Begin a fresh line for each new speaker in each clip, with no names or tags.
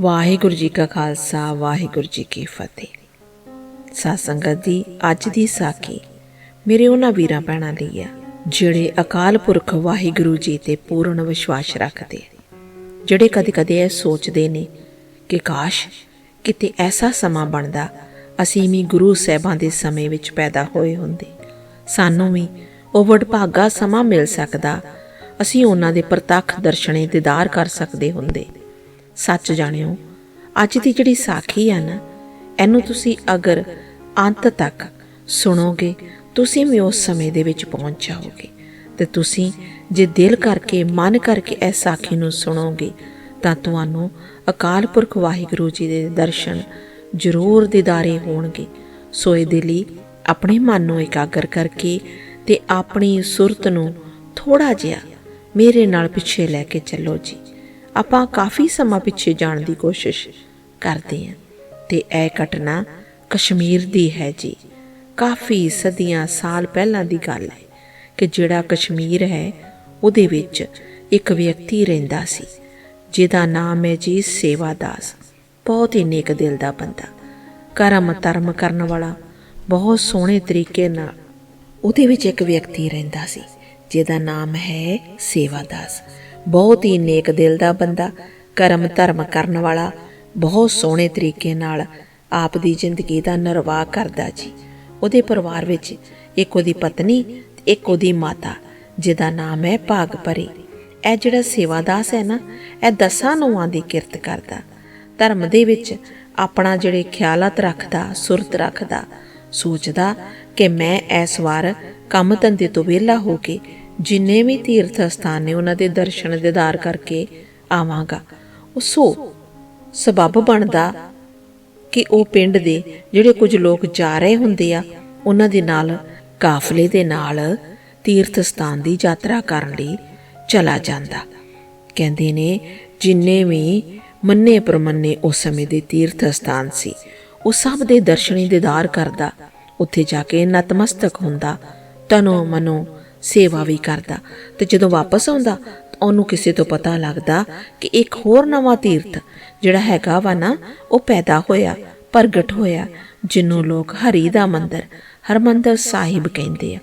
ਵਾਹਿਗੁਰੂ ਜੀ ਕਾ ਖਾਲਸਾ, ਵਾਹਿਗੁਰੂ ਜੀ ਕੀ ਫਤਿਹ। ਸਾਧ ਸੰਗਤ ਦੀ ਅੱਜ ਦੀ ਸਾਖੀ ਮੇਰੇ ਉਹਨਾਂ ਵੀਰਾਂ ਭੈਣਾਂ ਲਈ ਆ, ਜਿਹੜੇ ਅਕਾਲ ਪੁਰਖ ਵਾਹਿਗੁਰੂ ਜੀ ਤੇ ਪੂਰਨ ਵਿਸ਼ਵਾਸ ਰੱਖਦੇ ਜਿਹੜੇ ਕਦੇ-ਕਦੇ ਇਹ ਸੋਚਦੇ ਨੇ ਕਿ ਕਾਸ਼ ਕਿਤੇ ਐਸਾ ਸਮਾਂ ਬਣਦਾ, ਅਸੀਂ ਵੀ ਗੁਰੂ ਸਾਹਿਬਾਂ ਦੇ ਸਮੇਂ ਵਿੱਚ ਪੈਦਾ ਹੋਏ ਹੁੰਦੇ। ਸਾਨੂੰ ਵੀ ਉਹ ਵਡਭਾਗਾ ਸਮਾਂ ਮਿਲ ਸਕਦਾ, ਅਸੀਂ ਉਹਨਾਂ ਦੇ ਪ੍ਰਤੱਖ ਦਰਸ਼ਨੇ ਦੀਦਾਰ ਕਰ ਸਕਦੇ ਹੁੰਦੇ। ਸੱਚ ਜਾਣਿਓ, ਅੱਜ ਦੀ ਜਿਹੜੀ ਸਾਖੀ ਆ ਨਾ, ਇਹਨੂੰ ਤੁਸੀਂ ਅਗਰ ਅੰਤ ਤੱਕ ਸੁਣੋਗੇ, ਤੁਸੀਂ ਵੀ ਉਸ ਸਮੇਂ ਦੇ ਵਿੱਚ ਪਹੁੰਚ ਜਾਓਗੇ। ਤੇ ਤੁਸੀਂ ਜੇ ਦਿਲ ਕਰਕੇ, ਮਨ ਕਰਕੇ ਇਸ ਸਾਖੀ ਨੂੰ ਸੁਣੋਗੇ, ਤਾਂ ਤੁਹਾਨੂੰ ਅਕਾਲ ਪੁਰਖ ਵਾਹਿਗੁਰੂ ਜੀ ਦੇ ਦਰਸ਼ਨ ਜ਼ਰੂਰ ਦਿਦਾਰੇ ਹੋਣਗੇ। ਸੋ ਇਹਦੇ ਲਈ ਆਪਣੇ ਮਨ ਨੂੰ ਇਕਾਗਰ ਕਰਕੇ ਤੇ ਆਪਣੀ ਸੁਰਤ ਨੂੰ ਥੋੜਾ ਜਿਹਾ ਮੇਰੇ ਨਾਲ ਪਿੱਛੇ ਲੈ ਕੇ ਚੱਲੋ ਜੀ। ਆਪਾਂ ਕਾਫੀ ਸਮਾਂ ਪਿੱਛੇ ਜਾਣ ਦੀ ਕੋਸ਼ਿਸ਼ ਕਰਦੇ ਹਾਂ। ਤੇ ਇਹ ਘਟਨਾ ਕਸ਼ਮੀਰ ਦੀ ਹੈ ਜੀ। ਕਾਫੀ ਸਦੀਆਂ ਸਾਲ ਪਹਿਲਾਂ ਦੀ ਗੱਲ ਹੈ ਕਿ ਜਿਹੜਾ ਕਸ਼ਮੀਰ ਹੈ, ਉਹਦੇ ਵਿੱਚ ਇੱਕ ਵਿਅਕਤੀ ਰਹਿੰਦਾ ਸੀ, ਜਿਹਦਾ ਨਾਮ ਹੈ ਜੀ ਸੇਵਾਦਾਸ ਬਹੁਤ ਹੀ ਨੇਕ ਦਿਲ ਦਾ ਬੰਦਾ। ਕਰਮ ਧਰਮ ਕਰਨ ਵਾਲਾ, ਬਹੁਤ ਸੋਹਣੇ ਤਰੀਕੇ ਨਾਲ ਉਹਦੇ ਵਿੱਚ ਇੱਕ ਵਿਅਕਤੀ ਰਹਿੰਦਾ ਸੀ, ਜਿਹਦਾ ਨਾਮ ਹੈ ਸੇਵਾਦਾਸ ਬਹੁਤ ਹੀ ਨੇਕ ਦਿਲ ਦਾ ਬੰਦਾ, ਕਰਮ ਧਰਮ ਕਰਨ ਵਾਲਾ, ਬਹੁਤ ਸੋਹਣੇ ਤਰੀਕੇ ਨਾਲ ਆਪ ਦੀ ਜ਼ਿੰਦਗੀ ਦਾ ਨਿਰਵਾਹ ਕਰਦਾ ਜੀ। ਉਹਦੇ ਪਰਿਵਾਰ ਵਿੱਚ ਇੱਕ ਉਹਦੀ ਪਤਨੀ ਤੇ ਇੱਕ ਉਹਦੀ ਮਾਤਾ, ਜਿਹਦਾ ਨਾਮ ਹੈ ਭਾਗ ਪਰੀ ਇਹ ਜਿਹੜਾ ਸੇਵਾਦਾਸ ਹੈ ਨਾ, ਇਹ ਦਸਾਂ ਨੂੰਆਂ ਦੀ ਕਿਰਤ ਕਰਦਾ। ਧਰਮ ਦੇ ਵਿੱਚ ਆਪਣਾ ਜਿਹੜੇ ਖਿਆਲਤ ਰੱਖਦਾ, ਸੁਰਤ ਰੱਖਦਾ, ਸੋਚਦਾ ਕਿ ਮੈਂ ਇਸ ਵਾਰ ਕੰਮ ਧੰਦੇ ਤੋਂ ਵਿਹਲਾ ਹੋ ਕੇ ਜਿੰਨੇ ਵੀ ਤੀਰਥ ਸਥਾਨ ਨੇ ਉਹਨਾਂ ਦੇ ਦਰਸ਼ਨ ਦੀਦਾਰ ਕਰਕੇ ਆਵਾਂਗਾ। ਉਹ ਸੋ ਸਬਬ ਬਣਦਾ ਕਿ ਉਹ ਪਿੰਡ ਦੇ ਜਿਹੜੇ ਕੁਝ ਲੋਕ ਜਾ ਰਹੇ ਹੁੰਦੇ ਆ, ਉਹਨਾਂ ਦੇ ਨਾਲ ਕਾਫਲੇ ਦੇ ਨਾਲ ਤੀਰਥ ਸਥਾਨ ਦੀ ਯਾਤਰਾ ਕਰਨ ਲਈ ਚਲਾ ਜਾਂਦਾ। ਕਹਿੰਦੇ ਨੇ, ਜਿੰਨੇ ਵੀ ਮੰਨੇ ਪ੍ਰਮੰਨੇ ਉਸ ਸਮੇਂ ਦੇ ਤੀਰਥ ਸਥਾਨ ਸੀ, ਉਹ ਸਭ ਦੇ ਦਰਸ਼ਨੀ ਦੀਦਾਰ ਕਰਦਾ। ਉੱਥੇ ਜਾ ਕੇ ਨਤਮਸਤਕ ਹੁੰਦਾ, ਤਨੋ ਮਨੋ ਸੇਵਾ ਵੀ ਕਰਦਾ। ਤੇ ਜਦੋਂ ਵਾਪਸ ਆਉਂਦਾ, ਤਾਂ ਉਹਨੂੰ ਕਿਸੇ ਤੋਂ ਪਤਾ ਲੱਗਦਾ ਕਿ ਇੱਕ ਹੋਰ ਨਵਾਂ ਤੀਰਥ ਜਿਹੜਾ ਹੈਗਾ ਵਾ ਨਾ, ਉਹ ਪੈਦਾ ਹੋਇਆ, ਪ੍ਰਗਟ ਹੋਇਆ ਜਿਹਨੂੰ ਲੋਕ ਹਰੀ ਦਾ ਮੰਦਰ, ਹਰਮੰਦਰ ਸਾਹਿਬ ਕਹਿੰਦੇ ਆ।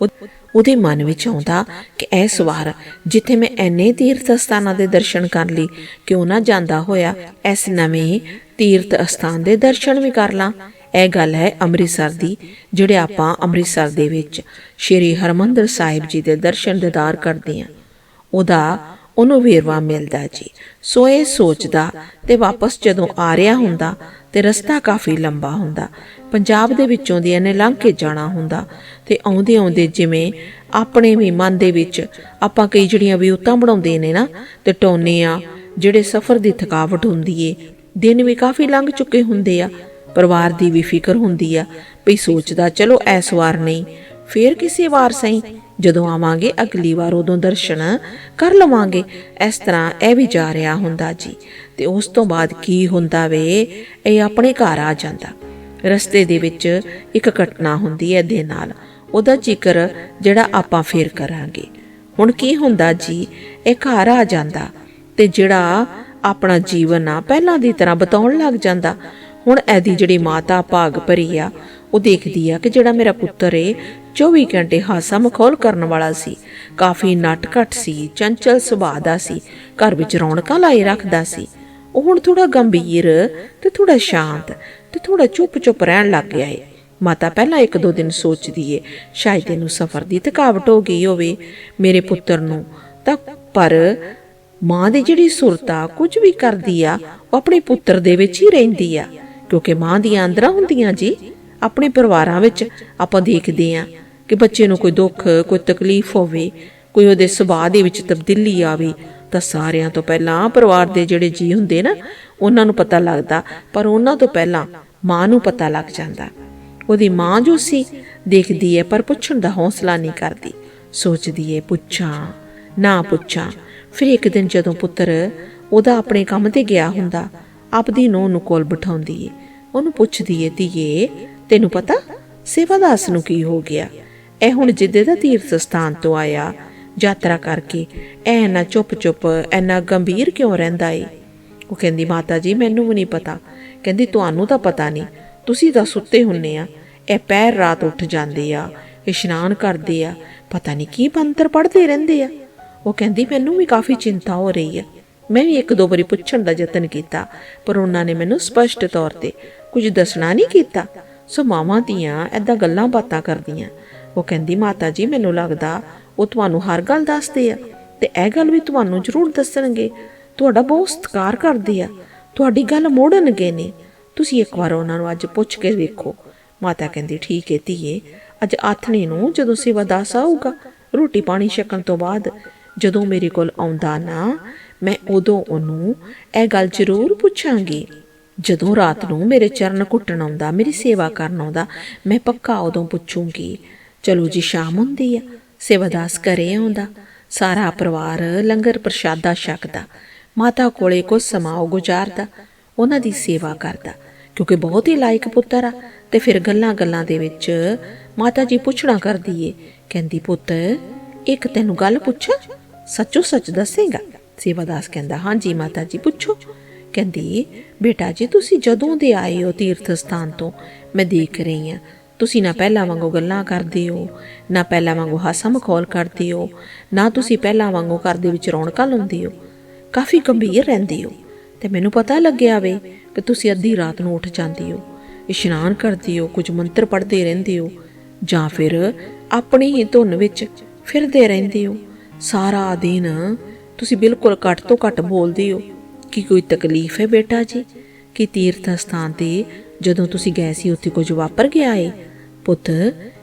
ਉਹ- ਉਹਦੇ ਮਨ ਵਿੱਚ ਆਉਂਦਾ ਕਿ ਇਸ ਵਾਰ ਜਿੱਥੇ ਮੈਂ ਐਨੇ ਤੀਰਥ ਸਥਾਨਾਂ ਦੇ ਦਰਸ਼ਨ ਕਰ ਲਈ ਕਿਉਂ ਨਾ ਜਾਂਦਾ ਹੋਇਆ ਇਸ ਨਵੇਂ ਤੀਰਥ ਸਥਾਨ ਦੇ ਦਰਸ਼ਨ ਵੀ ਕਰ ਲਾਂ। ਇਹ ਗੱਲ ਹੈ ਅੰਮ੍ਰਿਤਸਰ ਦੀ, ਜਿਹੜੇ ਆਪਾਂ ਅੰਮ੍ਰਿਤਸਰ ਦੇ ਵਿੱਚ ਸ਼੍ਰੀ ਹਰਮੰਦਰ ਸਾਹਿਬ ਜੀ ਦੇ ਦਰਸ਼ਨ ਦੀਦਾਰ ਕਰਦੇ ਹਾਂ। ਉਹਦਾ ਉਹਨੂੰ ਵੇਰਵਾ ਮਿਲਦਾ ਜੀ। ਸੋ ਇਹ ਸੋਚਦਾ ਤੇ ਵਾਪਸ ਜਦੋਂ ਆ ਰਿਹਾ ਹੁੰਦਾ ਤੇ ਰਸਤਾ ਕਾਫੀ ਲੰਬਾ ਹੁੰਦਾ। ਪੰਜਾਬ ਦੇ ਵਿੱਚੋਂ ਦੀ ਇਹਨੇ ਲੰਘ ਕੇ ਜਾਣਾ ਹੁੰਦਾ ਤੇ ਆਉਂਦੇ ਆਉਂਦੇ ਜਿਵੇਂ ਆਪਣੇ ਵੀ ਮਨ ਦੇ ਵਿੱਚ ਆਪਾਂ ਕਈ ਜਿਹੜੀਆਂ ਵਿਉਤਾਂ ਬਣਾਉਂਦੇ ਨੇ ਨਾ ਤੇ ਟੋਨੇ ਆ, ਜਿਹੜੇ ਸਫ਼ਰ ਦੀ ਥਕਾਵਟ ਹੁੰਦੀ ਏ, ਦਿਨ ਵੀ ਕਾਫੀ ਲੰਘ ਚੁੱਕੇ ਹੁੰਦੇ ਆ। ਪਰਿਵਾਰ ਦੀ ਵੀ ਫਿਕਰ ਹੁੰਦੀ ਆ ਵੀ ਸੋਚਦਾ ਚਲੋ ਇਸ ਵਾਰ ਨਹੀਂ, ਫੇਰ ਕਿਸੇ ਵਾਰ ਸਹੀ। ਜਦੋਂ ਆਵਾਂਗੇ ਅਗਲੀ ਵਾਰ ਉਦੋਂ ਦਰਸ਼ਨ ਕਰ ਲਵਾਂਗੇ। ਇਸ ਤਰ੍ਹਾਂ ਇਹ ਵੀ ਜਾ ਰਿਹਾ ਹੁੰਦਾ ਜੀ। ਤੇ ਉਸ ਤੋਂ ਬਾਅਦ ਕੀ ਹੁੰਦਾ ਵੇ, ਇਹ ਆਪਣੇ ਘਰ ਆ ਜਾਂਦਾ। ਰਸਤੇ ਦੇ ਵਿੱਚ ਇੱਕ ਘਟਨਾ ਹੁੰਦੀ ਹੈ ਦੇ ਨਾਲ। ਉਹਦਾ ਜ਼ਿਕਰ ਜਿਹੜਾ ਆਪਾਂ ਫੇਰ ਕਰਾਂਗੇ। ਹੁਣ ਕੀ ਹੁੰਦਾ ਜੀ, ਇਹ ਘਰ ਆ ਜਾਂਦਾ ਤੇ ਜਿਹੜਾ ਆਪਣਾ ਜੀਵਨ ਆ ਪਹਿਲਾਂ ਦੀ ਤਰ੍ਹਾਂ ਬਤਾਉਣ ਲੱਗ ਜਾਂਦਾ। ਹੁਣ ਇਹਦੀ ਜਿਹੜੀ ਮਾਤਾ ਭਾਗ ਭਰੀ ਆ, ਉਹ ਦੇਖਦੀ ਆ ਕਿ ਜਿਹੜਾ ਮੇਰਾ ਪੁੱਤਰ ਏ 24 ਘੰਟੇ ਹਾਸਾ ਮਖੌਲ ਕਰਨ ਵਾਲਾ ਸੀ। ਕਾਫੀ ਨਟਖਟ ਸੀ, ਚੰਚਲ ਸੁਭਾਅ ਦਾ ਸੀ, ਘਰ ਵਿੱਚ ਰੌਣਕਾਂ ਲਾਏ ਰੱਖਦਾ ਸੀ। ਉਹ ਹੁਣ ਥੋੜਾ ਗੰਭੀਰ ਤੇ ਥੋੜਾ ਸ਼ਾਂਤ ਤੇ ਥੋੜਾ ਚੁੱਪ-ਚੁੱਪ ਰਹਿਣ ਲੱਗ ਗਿਆ ਏ। ਮਾਤਾ ਪਹਿਲਾਂ ਇੱਕ ਦੋ ਦਿਨ ਸੋਚਦੀ ਏ, ਸ਼ਾਇਦ ਇਹਨੂੰ ਸਫ਼ਰ ਦੀ ਥਕਾਵਟ ਹੋ ਗਈ ਹੋਵੇ ਮੇਰੇ ਪੁੱਤਰ ਨੂੰ। ਤਾਂ ਪਰ ਮਾਂ ਦੀ ਜਿਹੜੀ ਸੁਰਤਾ ਕੁਝ ਵੀ ਕਰਦੀ ਆ, ਉਹ ਆਪਣੇ ਪੁੱਤਰ ਦੇ ਵਿੱਚ ਹੀ ਰਹਿੰਦੀ ਆ। ਕਿਉਂਕਿ ਮਾਂ ਦੀਆਂ ਅੰਦਰਾਂ ਹੁੰਦੀਆਂ ਜੀ, ਆਪਣੇ ਪਰਿਵਾਰਾਂ ਵਿੱਚ ਆਪਾਂ ਦੇਖਦੇ ਆ ਕਿ ਬੱਚੇ ਨੂੰ ਕੋਈ ਦੁੱਖ, ਕੋਈ ਤਕਲੀਫ ਹੋਵੇ, ਕੋਈ ਉਹਦੇ ਸੁਭਾਅ ਦੇ ਵਿੱਚ ਤਬਦੀਲੀ ਆਵੇ, ਤਾਂ ਸਾਰਿਆਂ ਤੋਂ ਪਹਿਲਾਂ ਪਰਿਵਾਰ ਦੇ ਜਿਹੜੇ ਜੀ ਹੁੰਦੇ ਨਾ, ਉਹਨਾਂ ਨੂੰ ਪਤਾ ਲੱਗਦਾ। ਪਰ ਉਹਨਾਂ ਤੋਂ ਪਹਿਲਾਂ ਮਾਂ ਨੂੰ ਪਤਾ ਲੱਗ ਜਾਂਦਾ। ਉਹਦੀ ਮਾਂ ਜੋ ਸੀ, ਦੇਖਦੀ ਹੈ, ਪਰ ਪੁੱਛਣ ਦਾ ਹੌਸਲਾ ਨਹੀਂ ਕਰਦੀ। ਸੋਚਦੀ ਹੈ, ਪੁੱਛਾਂ, ਨਾ ਪੁੱਛਾਂ। ਫਿਰ ਇੱਕ ਦਿਨ ਜਦੋਂ ਪੁੱਤਰ ਉਹਦਾ ਆਪਣੇ ਕੰਮ ਤੇ ਗਿਆ ਹੁੰਦਾ ਆਪਦੀ ਨੂੰਹ ਨੂੰ ਕੋਲ ਬਿਠਾਉਂਦੀ ਏ। ਉਹਨੂੰ ਪੁੱਛਦੀ ਏ, ਧੀਏ, ਤੈਨੂੰ ਪਤਾ, ਸੇਵਾਦਾਸ ਨੂੰ ਕੀ ਹੋ ਗਿਆ? ਇਹ ਹੁਣ ਜਿੱਦੇ ਦਾ ਤੀਰਥ ਸਥਾਨ ਤੋਂ ਆਇਆ। ਯਾਤਰਾ ਕਰਕੇ ਐ ਨਾ ਚੁੱਪ ਚੁੱਪ ਐਨਾ ਗੰਭੀਰ ਕਿਉਂ ਰਹਿੰਦਾ ਏ? ਉਹ ਕਹਿੰਦੀ, ਮਾਤਾ ਜੀ, ਮੈਨੂੰ ਵੀ ਨਹੀਂ ਪਤਾ। ਕਹਿੰਦੀ, ਤੁਹਾਨੂੰ ਤਾਂ ਪਤਾ ਨਹੀਂ। ਤੁਸੀਂ ਤਾਂ ਸੁੱਤੇ ਹੁੰਨੇ ਆ। ਇਹ ਪੈਰ ਰਾਤ ਉੱਠ ਜਾਂਦੇ ਆ, ਇਸ਼ਨਾਨ ਕਰਦੇ ਆ। ਪਤਾ ਨਹੀਂ ਕੀ ਮੰਤਰ ਪੜ੍ਹਦੇ ਰਹਿੰਦੇ ਆ। ਉਹ ਕਹਿੰਦੀ, ਮੈਨੂੰ ਵੀ ਕਾਫੀ ਚਿੰਤਾ ਹੋ ਰਹੀ ਆ। ਮੈਂ ਵੀ ਇੱਕ ਦੋ ਵਾਰੀ ਪੁੱਛਣ ਦਾ ਯਤਨ ਕੀਤਾ, ਪਰ ਉਹਨਾਂ ਨੇ ਮੈਨੂੰ ਸਪਸ਼ਟ ਤੌਰ ਤੇ ਕੁਝ ਦੱਸਣਾ ਨਹੀਂ ਕੀਤਾ। ਸੋ ਮਾਵਾਂ ਦੀਆਂ ਐਦਾਂ ਗੱਲਾਂ ਬਾਤਾਂ ਕਰਦੀਆਂ। ਉਹ ਕਹਿੰਦੀ, ਮਾਤਾ ਜੀ, ਮੈਨੂੰ ਲੱਗਦਾ ਉਹ ਤੁਹਾਨੂੰ ਹਰ ਗੱਲ ਦੱਸਦੇ ਆ ਤੇ ਇਹ ਗੱਲ ਵੀ ਤੁਹਾਨੂੰ ਜ਼ਰੂਰ ਦੱਸਣਗੇ। ਤੁਹਾਡਾ ਬਹੁਤ ਸਤਿਕਾਰ ਕਰਦੇ ਆ। ਤੁਹਾਡੀ ਗੱਲ ਮੋੜਨਗੇ ਨੇ। ਤੁਸੀਂ ਇੱਕ ਵਾਰ ਉਹਨਾਂ ਨੂੰ ਅੱਜ ਪੁੱਛ ਕੇ ਵੇਖੋ। ਮਾਤਾ ਕਹਿੰਦੀ, ਠੀਕ ਹੈ ਧੀਏ, ਅੱਜ ਆਥਣੀ ਨੂੰ ਜਦੋਂ ਸੇਵਾ ਦਾਸ ਆਊਗਾ, ਰੋਟੀ ਪਾਣੀ ਛਕਣ ਤੋਂ ਬਾਅਦ ਜਦੋਂ ਮੇਰੇ ਕੋਲ ਆਉਂਦਾ ਨਾ ਮੈਂ ਉਦੋਂ ਉਹਨੂੰ ਇਹ ਗੱਲ ਜ਼ਰੂਰ ਪੁੱਛਾਂਗੀ। ਜਦੋਂ ਰਾਤ ਨੂੰ ਮੇਰੇ ਚਰਨ ਘੁੱਟਣ ਆਉਂਦਾ, ਮੇਰੀ ਸੇਵਾ ਕਰਨ ਆਉਂਦਾ, ਮੈਂ ਪੱਕਾ ਉਦੋਂ ਪੁੱਛੂੰਗੀ, ਚਲੋ ਜੀ, ਸ਼ਾਮ ਹੁੰਦੀ ਆ, ਸੇਵਾਦਾਸ ਘਰੇ ਆਉਂਦਾ, ਸਾਰਾ ਪਰਿਵਾਰ ਲੰਗਰ ਪ੍ਰਸ਼ਾਦਾ ਛਕਦਾ, ਮਾਤਾ ਕੋਲੇ ਕੁਝ ਸਮਾਂ ਉਹ ਗੁਜ਼ਾਰਦਾ, ਉਹਨਾਂ ਦੀ ਸੇਵਾ ਕਰਦਾ, ਕਿਉਂਕਿ ਬਹੁਤ ਹੀ ਲਾਇਕ ਪੁੱਤਰ ਆ, ਤੇ ਫਿਰ ਗੱਲਾਂ-ਗੱਲਾਂ ਦੇ ਵਿੱਚ ਮਾਤਾ ਜੀ ਪੁੱਛਣਾ ਕਰਦੀ ਏ, ਕਹਿੰਦੀ, ਪੁੱਤ, ਇੱਕ ਤੈਨੂੰ ਗੱਲ ਪੁੱਛਾਂ? ਸੱਚੋ ਸੱਚ ਦੱਸੇਗਾ? ਸੇਵਾਦਾਸ ਕਹਿੰਦਾ ਹਾਂਜੀ ਮਾਤਾ ਜੀ, ਪੁੱਛੋ। ਕਹਿੰਦੀ, ਬੇਟਾ ਜੀ, ਤੁਸੀਂ ਜਦੋਂ ਦੇ ਆਏ ਹੋ ਤੀਰਥ ਸਥਾਨ ਤੋਂ, ਮੈਂ ਦੇਖ ਰਹੀ ਹਾਂ। ਤੁਸੀਂ ਨਾ ਪਹਿਲਾਂ ਵਾਂਗੂ ਗੱਲਾਂ ਕਰਦੇ ਹੋ, ਨਾ ਪਹਿਲਾਂ ਵਾਂਗੂ ਹਾਸਾ ਮਖੌਲ ਕਰਦੇ ਹੋ, ਨਾ ਤੁਸੀਂ ਪਹਿਲਾਂ ਵਾਂਗੂ ਘਰ ਦੇ ਵਿੱਚ ਰੌਣਕਾਂ ਲਾਉਂਦੇ ਹੋ। ਕਾਫੀ ਗੰਭੀਰ ਰਹਿੰਦੇ ਹੋ। ਤੇ ਮੈਨੂੰ ਪਤਾ ਲੱਗਿਆ ਵੇ ਕਿ ਤੁਸੀਂ ਅੱਧੀ ਰਾਤ ਨੂੰ ਉੱਠ ਜਾਂਦੇ ਹੋ, ਇਸ਼ਨਾਨ ਕਰਦੇ ਹੋ, ਕੁਝ ਮੰਤਰ ਪੜ੍ਹਦੇ ਰਹਿੰਦੇ ਹੋ, ਜਾਂ ਫਿਰ ਆਪਣੀ ਹੀ ਧੁਨ ਵਿੱਚ ਫਿਰਦੇ ਰਹਿੰਦੇ ਹੋ। ਸਾਰਾ ਦਿਨ ਤੁਸੀਂ ਬਿਲਕੁਲ ਘੱਟ ਤੋਂ ਘੱਟ ਬੋਲਦੇ ਹੋ। ਕੀ ਕੋਈ ਤਕਲੀਫ ਹੈ ਬੇਟਾ ਜੀ? ਕਿ ਤੀਰਥ ਸਥਾਨ ਤੇ ਜਦੋਂ ਤੁਸੀਂ ਗਏ ਸੀ, ਉੱਥੇ ਕੁਝ ਵਾਪਰ ਗਿਆ ਏ? ਪੁੱਤ,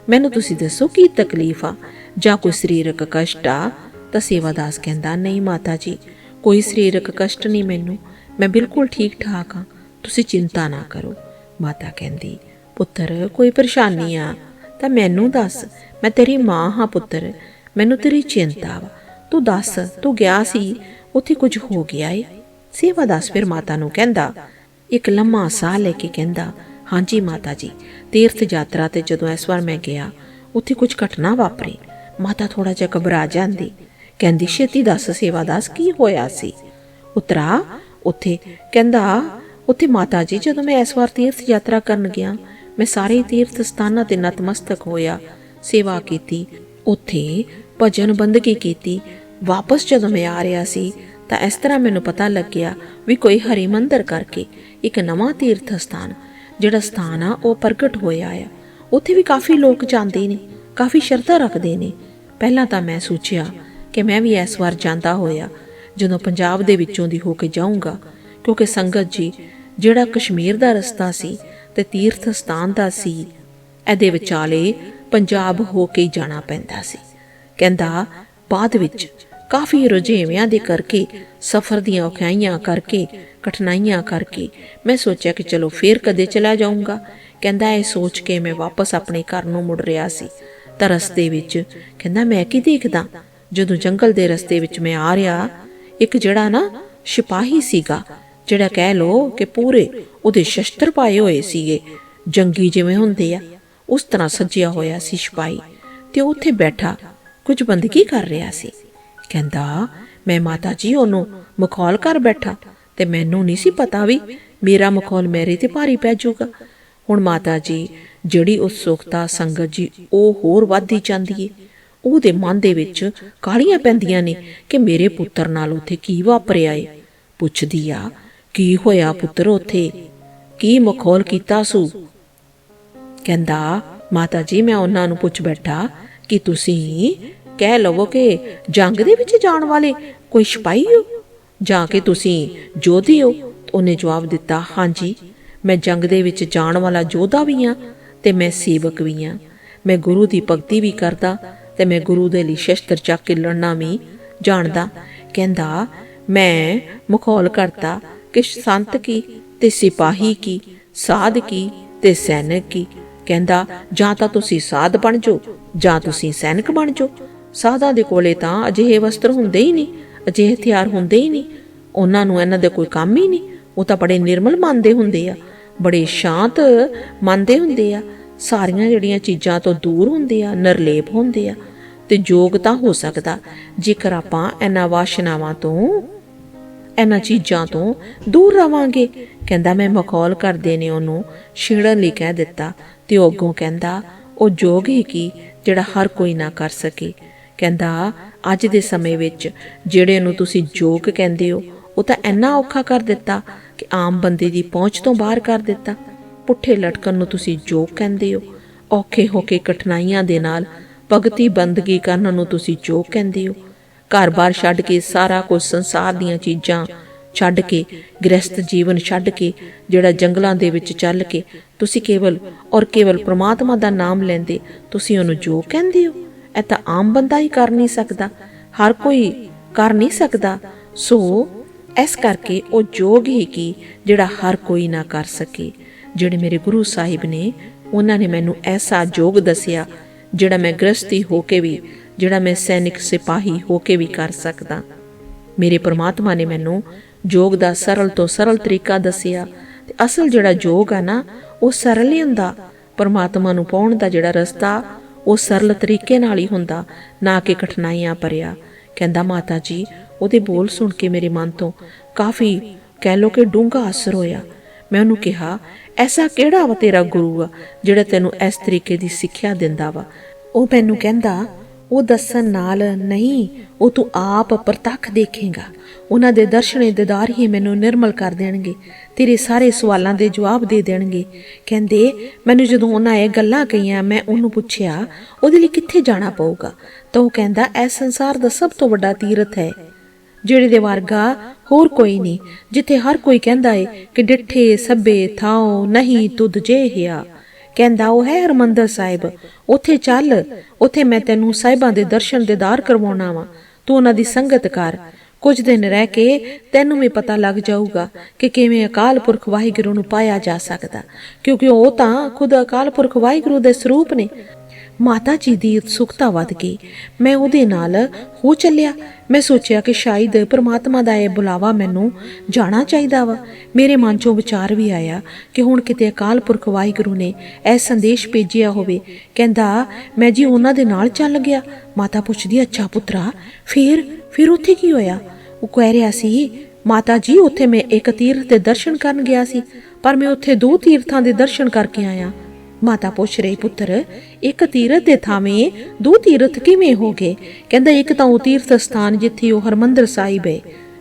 ਮੈਨੂੰ ਤੁਸੀਂ ਦੱਸੋ ਕੀ ਤਕਲੀਫ ਆ? ਜਾਂ ਕੋਈ ਸਰੀਰਕ ਕਸ਼ਟ ਆ? ਤਾਂ ਸੇਵਾਦਾਸ ਕਹਿੰਦਾ, ਨਹੀਂ ਮਾਤਾ ਜੀ, ਕੋਈ ਸਰੀਰਕ ਕਸ਼ਟ ਨਹੀਂ ਮੈਨੂੰ। ਮੈਂ ਬਿਲਕੁਲ ਠੀਕ ਠਾਕ ਹਾਂ ਤੁਸੀਂ ਚਿੰਤਾ ਨਾ ਕਰੋ। ਮਾਤਾ ਕਹਿੰਦੀ, ਪੁੱਤਰ, ਕੋਈ ਪਰੇਸ਼ਾਨੀ ਆ? ਤਾਂ ਮੈਨੂੰ ਦੱਸ। ਮੈਂ ਤੇਰੀ ਮਾਂ ਹਾਂ ਪੁੱਤਰ। ਮੈਨੂੰ ਤੇਰੀ ਚਿੰਤਾ ਵਾ। ਤੂੰ ਦੱਸ, ਤੂੰ ਗਿਆ ਸੀ, ਉੱਥੇ ਕੁਝ ਹੋ ਗਿਆ ਏ। ਸੇਵਾਦਾਸ ਫਿਰ ਮਾਤਾ ਨੂੰ ਕਹਿੰਦਾ, ਇੱਕ ਲੰਮਾ ਸਾਹ ਲੈ ਕੇ ਕਹਿੰਦਾ, ਹਾਂਜੀ ਮਾਤਾ ਜੀ, ਤੀਰਥ ਯਾਤਰਾ ਤੇ ਜਦੋਂ ਇਸ ਵਾਰ ਮੈਂ ਗਿਆ, ਉੱਥੇ ਕੁਝ ਘਟਨਾ ਵਾਪਰੀ। ਮਾਤਾ ਥੋੜਾ ਜਿਹਾ ਘਬਰਾ ਜਾਂਦੀ, ਕਹਿੰਦੀ, ਛੇਤੀ ਦੱਸ ਸੇਵਾਦਾਸ ਕੀ ਹੋਇਆ ਸੀ? ਉਤਰਾ ਉੱਥੇ ਕਹਿੰਦਾ, ਉੱਥੇ ਮਾਤਾ ਜੀ, ਜਦੋਂ ਮੈਂ ਇਸ ਵਾਰ ਤੀਰਥ ਯਾਤਰਾ ਕਰਨ ਗਿਆ, ਮੈਂ ਸਾਰੇ ਤੀਰਥ ਸਥਾਨਾਂ ਤੇ ਨਤਮਸਤਕ ਹੋਇਆ, ਸੇਵਾ ਕੀਤੀ, ਉੱਥੇ ਭਜਨ ਬੰਦਗੀ ਕੀਤੀ ਵਾਪਸ ਜਦੋਂ ਮੈਂ ਆ ਰਿਹਾ ਸੀ, ਤਾਂ ਇਸ ਤਰ੍ਹਾਂ ਮੈਨੂੰ ਪਤਾ ਲੱਗਿਆ ਵੀ ਕੋਈ ਹਰੀ ਮੰਦਰ ਕਰਕੇ ਇੱਕ ਨਵਾਂ ਤੀਰਥ ਸਥਾਨ ਜਿਹੜਾ ਸਥਾਨ ਆ, ਉਹ ਪ੍ਰਗਟ ਹੋਇਆ ਆ। ਉੱਥੇ ਵੀ ਕਾਫੀ ਲੋਕ ਜਾਂਦੇ ਨੇ, ਕਾਫੀ ਸ਼ਰਧਾ ਰੱਖਦੇ ਨੇ। ਪਹਿਲਾਂ ਤਾਂ ਮੈਂ ਸੋਚਿਆ ਕਿ ਮੈਂ ਵੀ ਇਸ ਵਾਰ ਜਾਂਦਾ ਹੋਇਆ, ਜਦੋਂ ਪੰਜਾਬ ਦੇ ਵਿੱਚੋਂ ਦੀ ਹੋ ਕੇ ਜਾਊਂਗਾ, ਕਿਉਂਕਿ ਸੰਗਤ ਜੀ, ਜਿਹੜਾ ਕਸ਼ਮੀਰ ਦਾ ਰਸਤਾ ਸੀ ਤੇ ਤੀਰਥ ਸਥਾਨ ਦਾ ਸੀ, ਇਹਦੇ ਵਿਚਾਲੇ ਪੰਜਾਬ ਹੋ ਕੇ ਜਾਣਾ ਪੈਂਦਾ ਸੀ। ਕਹਿੰਦਾ, ਬਾਅਦ ਵਿੱਚ ਕਾਫੀ ਰੁਝੇਵਿਆਂ ਦੇ ਕਰਕੇ, ਸਫ਼ਰ ਦੀਆਂ ਔਖਿਆਈਆਂ ਕਰਕੇ, ਕਠਿਨਾਈਆਂ ਕਰਕੇ ਮੈਂ ਸੋਚਿਆ ਕਿ ਚਲੋ ਫੇਰ ਕਦੇ ਚਲਾ ਜਾਊਂਗਾ। ਕਹਿੰਦਾ ਇਹ ਸੋਚ ਕੇ ਮੈਂ ਵਾਪਸ ਆਪਣੇ ਘਰ ਨੂੰ ਮੁੜ ਰਿਹਾ ਸੀ। ਤਾਂ ਰਸਤੇ ਵਿੱਚ ਕਹਿੰਦਾ, ਮੈਂ ਕੀ ਦੇਖਦਾ? ਜਦੋਂ ਜੰਗਲ ਦੇ ਰਸਤੇ ਵਿੱਚ ਮੈਂ ਆ ਰਿਹਾ, ਇੱਕ ਜਿਹੜਾ ਨਾ ਸਿਪਾਹੀ ਸੀਗਾ, ਜਿਹੜਾ ਕਹਿ ਲੋ ਕਿ ਪੂਰੇ ਉਹਦੇ ਸ਼ਸਤਰ ਪਾਏ ਹੋਏ ਸੀਗੇ, ਜੰਗੀ ਜਿਵੇਂ ਹੁੰਦੇ ਆ, ਉਸ ਤਰ੍ਹਾਂ ਸੱਜਿਆ ਹੋਇਆ ਸੀ ਸਿਪਾਹੀ ਤੇ ਉਹ ਉੱਥੇ ਬੈਠਾ, ਕੁਝ ਬੰਦਗੀ ਕਰ ਰਿਹਾ ਸੀ। ਕਹਿੰਦਾ, ਮੈਂ ਮਾਤਾ ਜੀ ਉਹਨੂੰ ਮਖੌਲ ਕਰ ਬੈਠਾ ਤੇ ਮੈਨੂੰ ਨਹੀਂ ਸੀ ਪਤਾ ਵੀ ਮੇਰਾ ਮਖੌਲ ਮੇਰੇ ਤੇ ਭਾਰੀ ਪੈ ਜਾਊਗਾ। ਹੁਣ ਮਾਤਾ ਜੀ, ਜਿਹੜੀ ਉਤਸੁਕਤਾ ਸੰਗਤ ਜੀ, ਉਹ ਹੋਰ ਵੱਧਦੀ ਜਾਂਦੀ ਏ। ਉਹਦੇ ਮਨ ਦੇ ਵਿੱਚ ਕਾਲੀਆਂ ਪੈਂਦੀਆਂ ਨੇ ਕਿ ਮੇਰੇ ਪੁੱਤਰ ਨਾਲ ਉੱਥੇ ਕੀ ਵਾਪਰਿਆ ਏ। ਪੁੱਛਦੀ ਆ, ਕੀ ਹੋਇਆ ਪੁੱਤਰ ਉੱਥੇ? ਕੀ ਮਖੌਲ ਕੀਤਾ ਸੂ? ਕਹਿੰਦਾ, ਮਾਤਾ ਜੀ, ਮੈਂ ਉਹਨਾਂ ਨੂੰ ਪੁੱਛ ਬੈਠਾ ਕਿ ਤੁਸੀਂ ਕਹਿ ਲਵੋ ਕਿ ਜੰਗ ਦੇ ਵਿੱਚ ਜਾਣ ਵਾਲੇ ਕੋਈ ਸਿਪਾਹੀ ਹੋ? ਜਾਂ ਕਿ ਤੁਸੀਂ ਜੋਧੀ ਹੋ? ਉਹਨੇ ਜਵਾਬ ਦਿੱਤਾ, ਹਾਂਜੀ, ਮੈਂ ਜੰਗ ਦੇ ਵਿੱਚ ਜਾਣ ਵਾਲਾ ਯੋਧਾ ਵੀ ਹਾਂ ਤੇ ਮੈਂ ਸੇਵਕ ਵੀ ਹਾਂ। ਮੈਂ ਗੁਰੂ ਦੀ ਭਗਤੀ ਵੀ ਕਰਦਾ ਤੇ ਮੈਂ ਗੁਰੂ ਦੇ ਲਈ ਸ਼ਸਤਰ ਚੱਕ ਕੇ ਲੜਨਾ ਵੀ ਜਾਣਦਾ। ਕਹਿੰਦਾ, ਮੈਂ ਮਖੌਲ ਕਰਤਾ ਕਿ ਸੰਤ ਕੀ ਤੇ ਸਿਪਾਹੀ ਕੀ, ਸਾਧ ਕੀ ਤੇ ਸੈਨਿਕ ਕੀ। ਕਹਿੰਦਾ, ਜਾਂ ਤਾਂ ਤੁਸੀਂ ਸਾਧ ਬਣ ਜਾਓ, ਜਾਂ ਤੁਸੀਂ ਸੈਨਿਕ ਬਣ ਜਾਓ। ਸਾਧਾਂ ਦੇ ਕੋਲੇ ਤਾਂ ਅਜਿਹੇ ਵਸਤਰ ਹੁੰਦੇ ਹੀ ਨਹੀਂ, ਅਜਿਹੇ ਹਥਿਆਰ ਹੁੰਦੇ ਹੀ ਨਹੀਂ। ਉਹਨਾਂ ਨੂੰ ਇਹਨਾਂ ਦੇ ਕੋਈ ਕੰਮ ਹੀ ਨਹੀਂ। ਉਹ ਤਾਂ ਬੜੇ ਨਿਰਮਲ ਮੰਨਦੇ ਹੁੰਦੇ ਆ, ਬੜੇ ਸ਼ਾਂਤ ਮੰਨਦੇ ਹੁੰਦੇ ਆ। ਸਾਰੀਆਂ ਜਿਹੜੀਆਂ ਚੀਜ਼ਾਂ ਤੋਂ ਦੂਰ ਹੁੰਦੇ ਆ, ਨਿਰਲੇਪ ਹੁੰਦੇ ਆ। ਤੇ ਯੋਗ ਤਾਂ ਹੋ ਸਕਦਾ, ਜੇਕਰ ਆਪਾਂ ਇਹਨਾਂ ਵਾਸ਼ਨਾਵਾਂ ਤੋਂ, ਇਹਨਾਂ ਚੀਜ਼ਾਂ ਤੋਂ ਦੂਰ ਰਵਾਂਗੇ। ਕਹਿੰਦਾ, ਮੈਂ ਮਖੌਲ ਕਰਦੇ ਨੇ ਉਹਨੂੰ ਛੇੜਨ ਲਈ ਕਹਿ ਦਿੱਤਾ। ਤੇ ਉਹ ਅੱਗੋਂ ਕਹਿੰਦਾ, ਉਹ ਜੋਗ ਹੀ ਕੀ, ਜਿਹੜਾ ਹਰ ਕੋਈ ਨਾ ਕਰ ਸਕੇ। ਕਹਿੰਦਾ, ਅੱਜ ਦੇ ਸਮੇਂ ਵਿੱਚ ਜਿਹੜੇ ਨੂੰ ਤੁਸੀਂ ਜੋਗ ਕਹਿੰਦੇ ਹੋ, ਉਹ ਤਾਂ ਇੰਨਾ ਔਖਾ ਕਰ ਦਿੱਤਾ ਕਿ ਆਮ ਬੰਦੇ ਦੀ ਪਹੁੰਚ ਤੋਂ ਬਾਹਰ ਕਰ ਦਿੱਤਾ। ਪੁੱਠੇ ਲਟਕਣ ਨੂੰ ਤੁਸੀਂ ਜੋਗ ਕਹਿੰਦੇ ਹੋ। ਔਖੇ ਹੋ ਕੇ ਕਠਿਨਾਈਆਂ ਦੇ ਨਾਲ ਭਗਤੀ ਬੰਦਗੀ ਕਰਨ ਨੂੰ ਤੁਸੀਂ ਜੋਗ ਕਹਿੰਦੇ ਹੋ। ਘਰ-ਬਾਰ ਛੱਡ ਕੇ ਸਾਰਾ ਕੁਝ ਸੰਸਾਰ ਦੀਆਂ ਚੀਜ਼ਾਂ ਛੱਡ ਕੇ ਗ੍ਰਸਥ ਜੀਵਨ ਛੱਡ ਕੇ, ਜਿਹੜਾ ਜੰਗਲਾਂ ਦੇ ਵਿੱਚ ਚੱਲ ਕੇ ਤੁਸੀਂ ਕੇਵਲ ਔਰ ਕੇਵਲ ਪ੍ਰਮਾਤਮਾ ਦਾ ਨਾਮ ਲੈਂਦੇ, ਤੁਸੀਂ ਉਹਨੂੰ ਜੋ ਕਹਿੰਦੇ ਹੋ? ਇਹ ਤਾਂ ਆਮ ਬੰਦਾ ਹੀ ਕਰ ਨਹੀਂ ਸਕਦਾ। ਹਰ ਕੋਈ ਕਰ ਨਹੀਂ ਸਕਦਾ। ਸੋ ਇਸ ਕਰਕੇ ਉਹ ਜੋਗ ਹੀ ਕੀ, ਜਿਹੜਾ ਹਰ ਕੋਈ ਨਾ ਕਰ ਸਕੇ। ਜਿਹੜੇ ਮੇਰੇ ਗੁਰੂ ਸਾਹਿਬ ਨੇ, ਉਹਨਾਂ ਨੇ ਮੈਨੂੰ ਐਸਾ ਜੋਗ ਦੱਸਿਆ, ਜਿਹੜਾ ਮੈਂ ਗ੍ਰਸਤੀ ਹੋ ਕੇ ਵੀ, ਜਿਹੜਾ ਮੈਂ ਸੈਨਿਕ ਸਿਪਾਹੀ ਹੋ ਕੇ ਵੀ ਕਰ ਸਕਦਾ। ਮੇਰੇ ਪ੍ਰਮਾਤਮਾ ਨੇ ਮੈਨੂੰ ਯੋਗ ਦਾ ਸਰਲ ਤੋਂ ਸਰਲ ਤਰੀਕਾ ਦੱਸਿਆ। ਤੇ ਅਸਲ ਜਿਹੜਾ ਯੋਗ ਆ ਨਾ, ਉਹ ਸਰਲ ਹੀ ਹੁੰਦਾ। ਪਰਮਾਤਮਾ ਨੂੰ ਪਾਉਣ ਦਾ ਜਿਹੜਾ ਰਸਤਾ ਉਹ ਸਰਲ ਤਰੀਕੇ ਨਾਲ ਹੀ ਹੁੰਦਾ, ਨਾ ਕਿ ਕਠਿਨਾਈਆਂ ਭਰਿਆ। ਕਹਿੰਦਾ, ਮਾਤਾ ਜੀ, ਉਹਦੇ ਬੋਲ ਸੁਣ ਕੇ ਮੇਰੇ ਮਨ ਤੋਂ ਕਾਫੀ ਕਹਿ ਲੋ ਕਿ ਡੂੰਘਾ ਅਸਰ ਹੋਇਆ। ਮੈਂ ਉਹਨੂੰ ਕਿਹਾ, ਐਸਾ ਕਿਹੜਾ ਵਾ ਤੇਰਾ ਗੁਰੂ ਆ, ਜਿਹੜਾ ਤੈਨੂੰ ਇਸ ਤਰੀਕੇ ਦੀ ਸਿੱਖਿਆ ਦਿੰਦਾ ਵਾ? ਉਹ ਮੈਨੂੰ ਕਹਿੰਦਾ, ਉਹ ਦੱਸਣ ਨਾਲ ਨਹੀਂ, ਉਹ ਤੂੰ ਆਪ ਪ੍ਰਤੱਖ ਦੇਖੇਗਾ। ਉਹਨਾਂ ਦੇ ਦਰਸ਼ਨੇ ਦਿਦਾਰ ਹੀ ਮੈਨੂੰ ਨਿਰਮਲ ਕਰ ਦੇਣਗੇ। ਤੇਰੇ ਸਾਰੇ ਸਵਾਲਾਂ ਦੇ ਜਵਾਬ ਦੇ ਦੇਣਗੇ। ਕਹਿੰਦੇ, ਮੈਨੂੰ ਜਦੋਂ ਉਹਨਾਂ ਇਹ ਗੱਲਾਂ ਕਹੀਆਂ, ਮੈਂ ਉਹਨੂੰ ਪੁੱਛਿਆ, ਉਹਦੇ ਲਈ ਕਿੱਥੇ ਜਾਣਾ ਪਊਗਾ? ਤਾਂ ਉਹ ਕਹਿੰਦਾ, ਇਹ ਸੰਸਾਰ ਦਾ ਸਭ ਤੋਂ ਵੱਡਾ ਤੀਰਥ ਹੈ, ਜਿਹੜੇ ਦੇ ਵਰਗਾ ਹੋਰ ਕੋਈ ਨਹੀਂ, ਜਿੱਥੇ ਹਰ ਕੋਈ ਕਹਿੰਦਾ ਏ ਕਿ ਡਿੱਠੇ, ਸੱਬੇ ਥਾਉ ਨਹੀਂ ਤੁਧ ਜੇ ਹਿਆ ਕਹਿੰਦਾ, ਉਹ ਹੈ ਹਰਮੰਦਰ ਸਾਹਿਬ, ਉੱਥੇ ਚੱਲ, ਉੱਥੇ ਮੈਂ ਤੈਨੂੰ ਸਾਹਿਬਾਂ ਦੇ ਦਰਸ਼ਨ ਦੇਦਾਰ ਕਰਵਾਉਣਾ ਵਾ, ਤੂੰ ਉਹਨਾਂ ਦੀ ਸੰਗਤ ਕਰ ਕੁਝ ਦਿਨ ਰਹਿ ਕੇ ਤੈਨੂੰ ਵੀ ਪਤਾ ਲੱਗ ਜਾਊਗਾ ਕਿ ਕਿਵੇਂ ਅਕਾਲ ਪੁਰਖ ਵਾਹਿਗੁਰੂ ਨੂੰ ਪਾਇਆ ਜਾ ਸਕਦਾ, ਕਿਉਂਕਿ ਉਹ ਤਾਂ ਖੁਦ ਅਕਾਲ ਪੁਰਖ ਵਾਹਿਗੁਰੂ ਦੇ ਸਰੂਪ ਨੇ। ਮਾਤਾ ਜੀ ਦੀ ਉਤਸੁਕਤਾ ਵੱਧ ਗਈ। ਮੈਂ ਉਹਦੇ ਨਾਲ ਹੋ ਚੱਲਿਆ। ਮੈਂ ਸੋਚਿਆ ਕਿ ਸ਼ਾਇਦ ਪ੍ਰਮਾਤਮਾ ਦਾ ਇਹ ਬੁਲਾਵਾ ਮੈਨੂੰ ਜਾਣਾ ਚਾਹੀਦਾ ਵਾ। ਮੇਰੇ ਮਨ 'ਚੋਂ ਵਿਚਾਰ ਵੀ ਆਇਆ ਕਿ ਹੁਣ ਕਿਤੇ ਅਕਾਲ ਪੁਰਖ ਵਾਹਿਗੁਰੂ ਨੇ ਇਹ ਸੰਦੇਸ਼ ਭੇਜਿਆ ਹੋਵੇ। ਕਹਿੰਦਾ, ਮੈਂ ਜੀ ਉਹਨਾਂ ਦੇ ਨਾਲ ਚੱਲ ਗਿਆ। ਮਾਤਾ ਪੁੱਛਦੀ, ਅੱਛਾ ਪੁੱਤਰਾ, ਫਿਰ ਫਿਰ ਉੱਥੇ ਕੀ ਹੋਇਆ? ਉਹ ਕਹਿ ਰਿਹਾ ਸੀ, ਮਾਤਾ ਜੀ, ਉੱਥੇ ਮੈਂ ਇੱਕ ਤੀਰਥ ਦੇ ਦਰਸ਼ਨ ਕਰਨ ਗਿਆ ਸੀ। ਪਰ ਮੈਂ ਉੱਥੇ ਦੋ ਤੀਰਥਾਂ ਦੇ ਦਰਸ਼ਨ ਕਰਕੇ ਆਇਆ। ਮਾਤਾ ਪੁੱਛ ਰਹੀ, ਪੁੱਤਰ, ਇੱਕ ਤੀਰਥ ਦੇ ਥਾਵੇਂ ਦੋ ਤੀਰਥ ਕਿਵੇਂ ਹੋ ਗਏ ਕਹਿੰਦਾ, ਇੱਕ ਤਾਂ ਉਹ ਤੀਰਥ ਸਥਾਨ ਜਿੱਥੇ ਉਹ ਹਰਮੰਦਰ ਸਾਹਿਬ ਹੈ,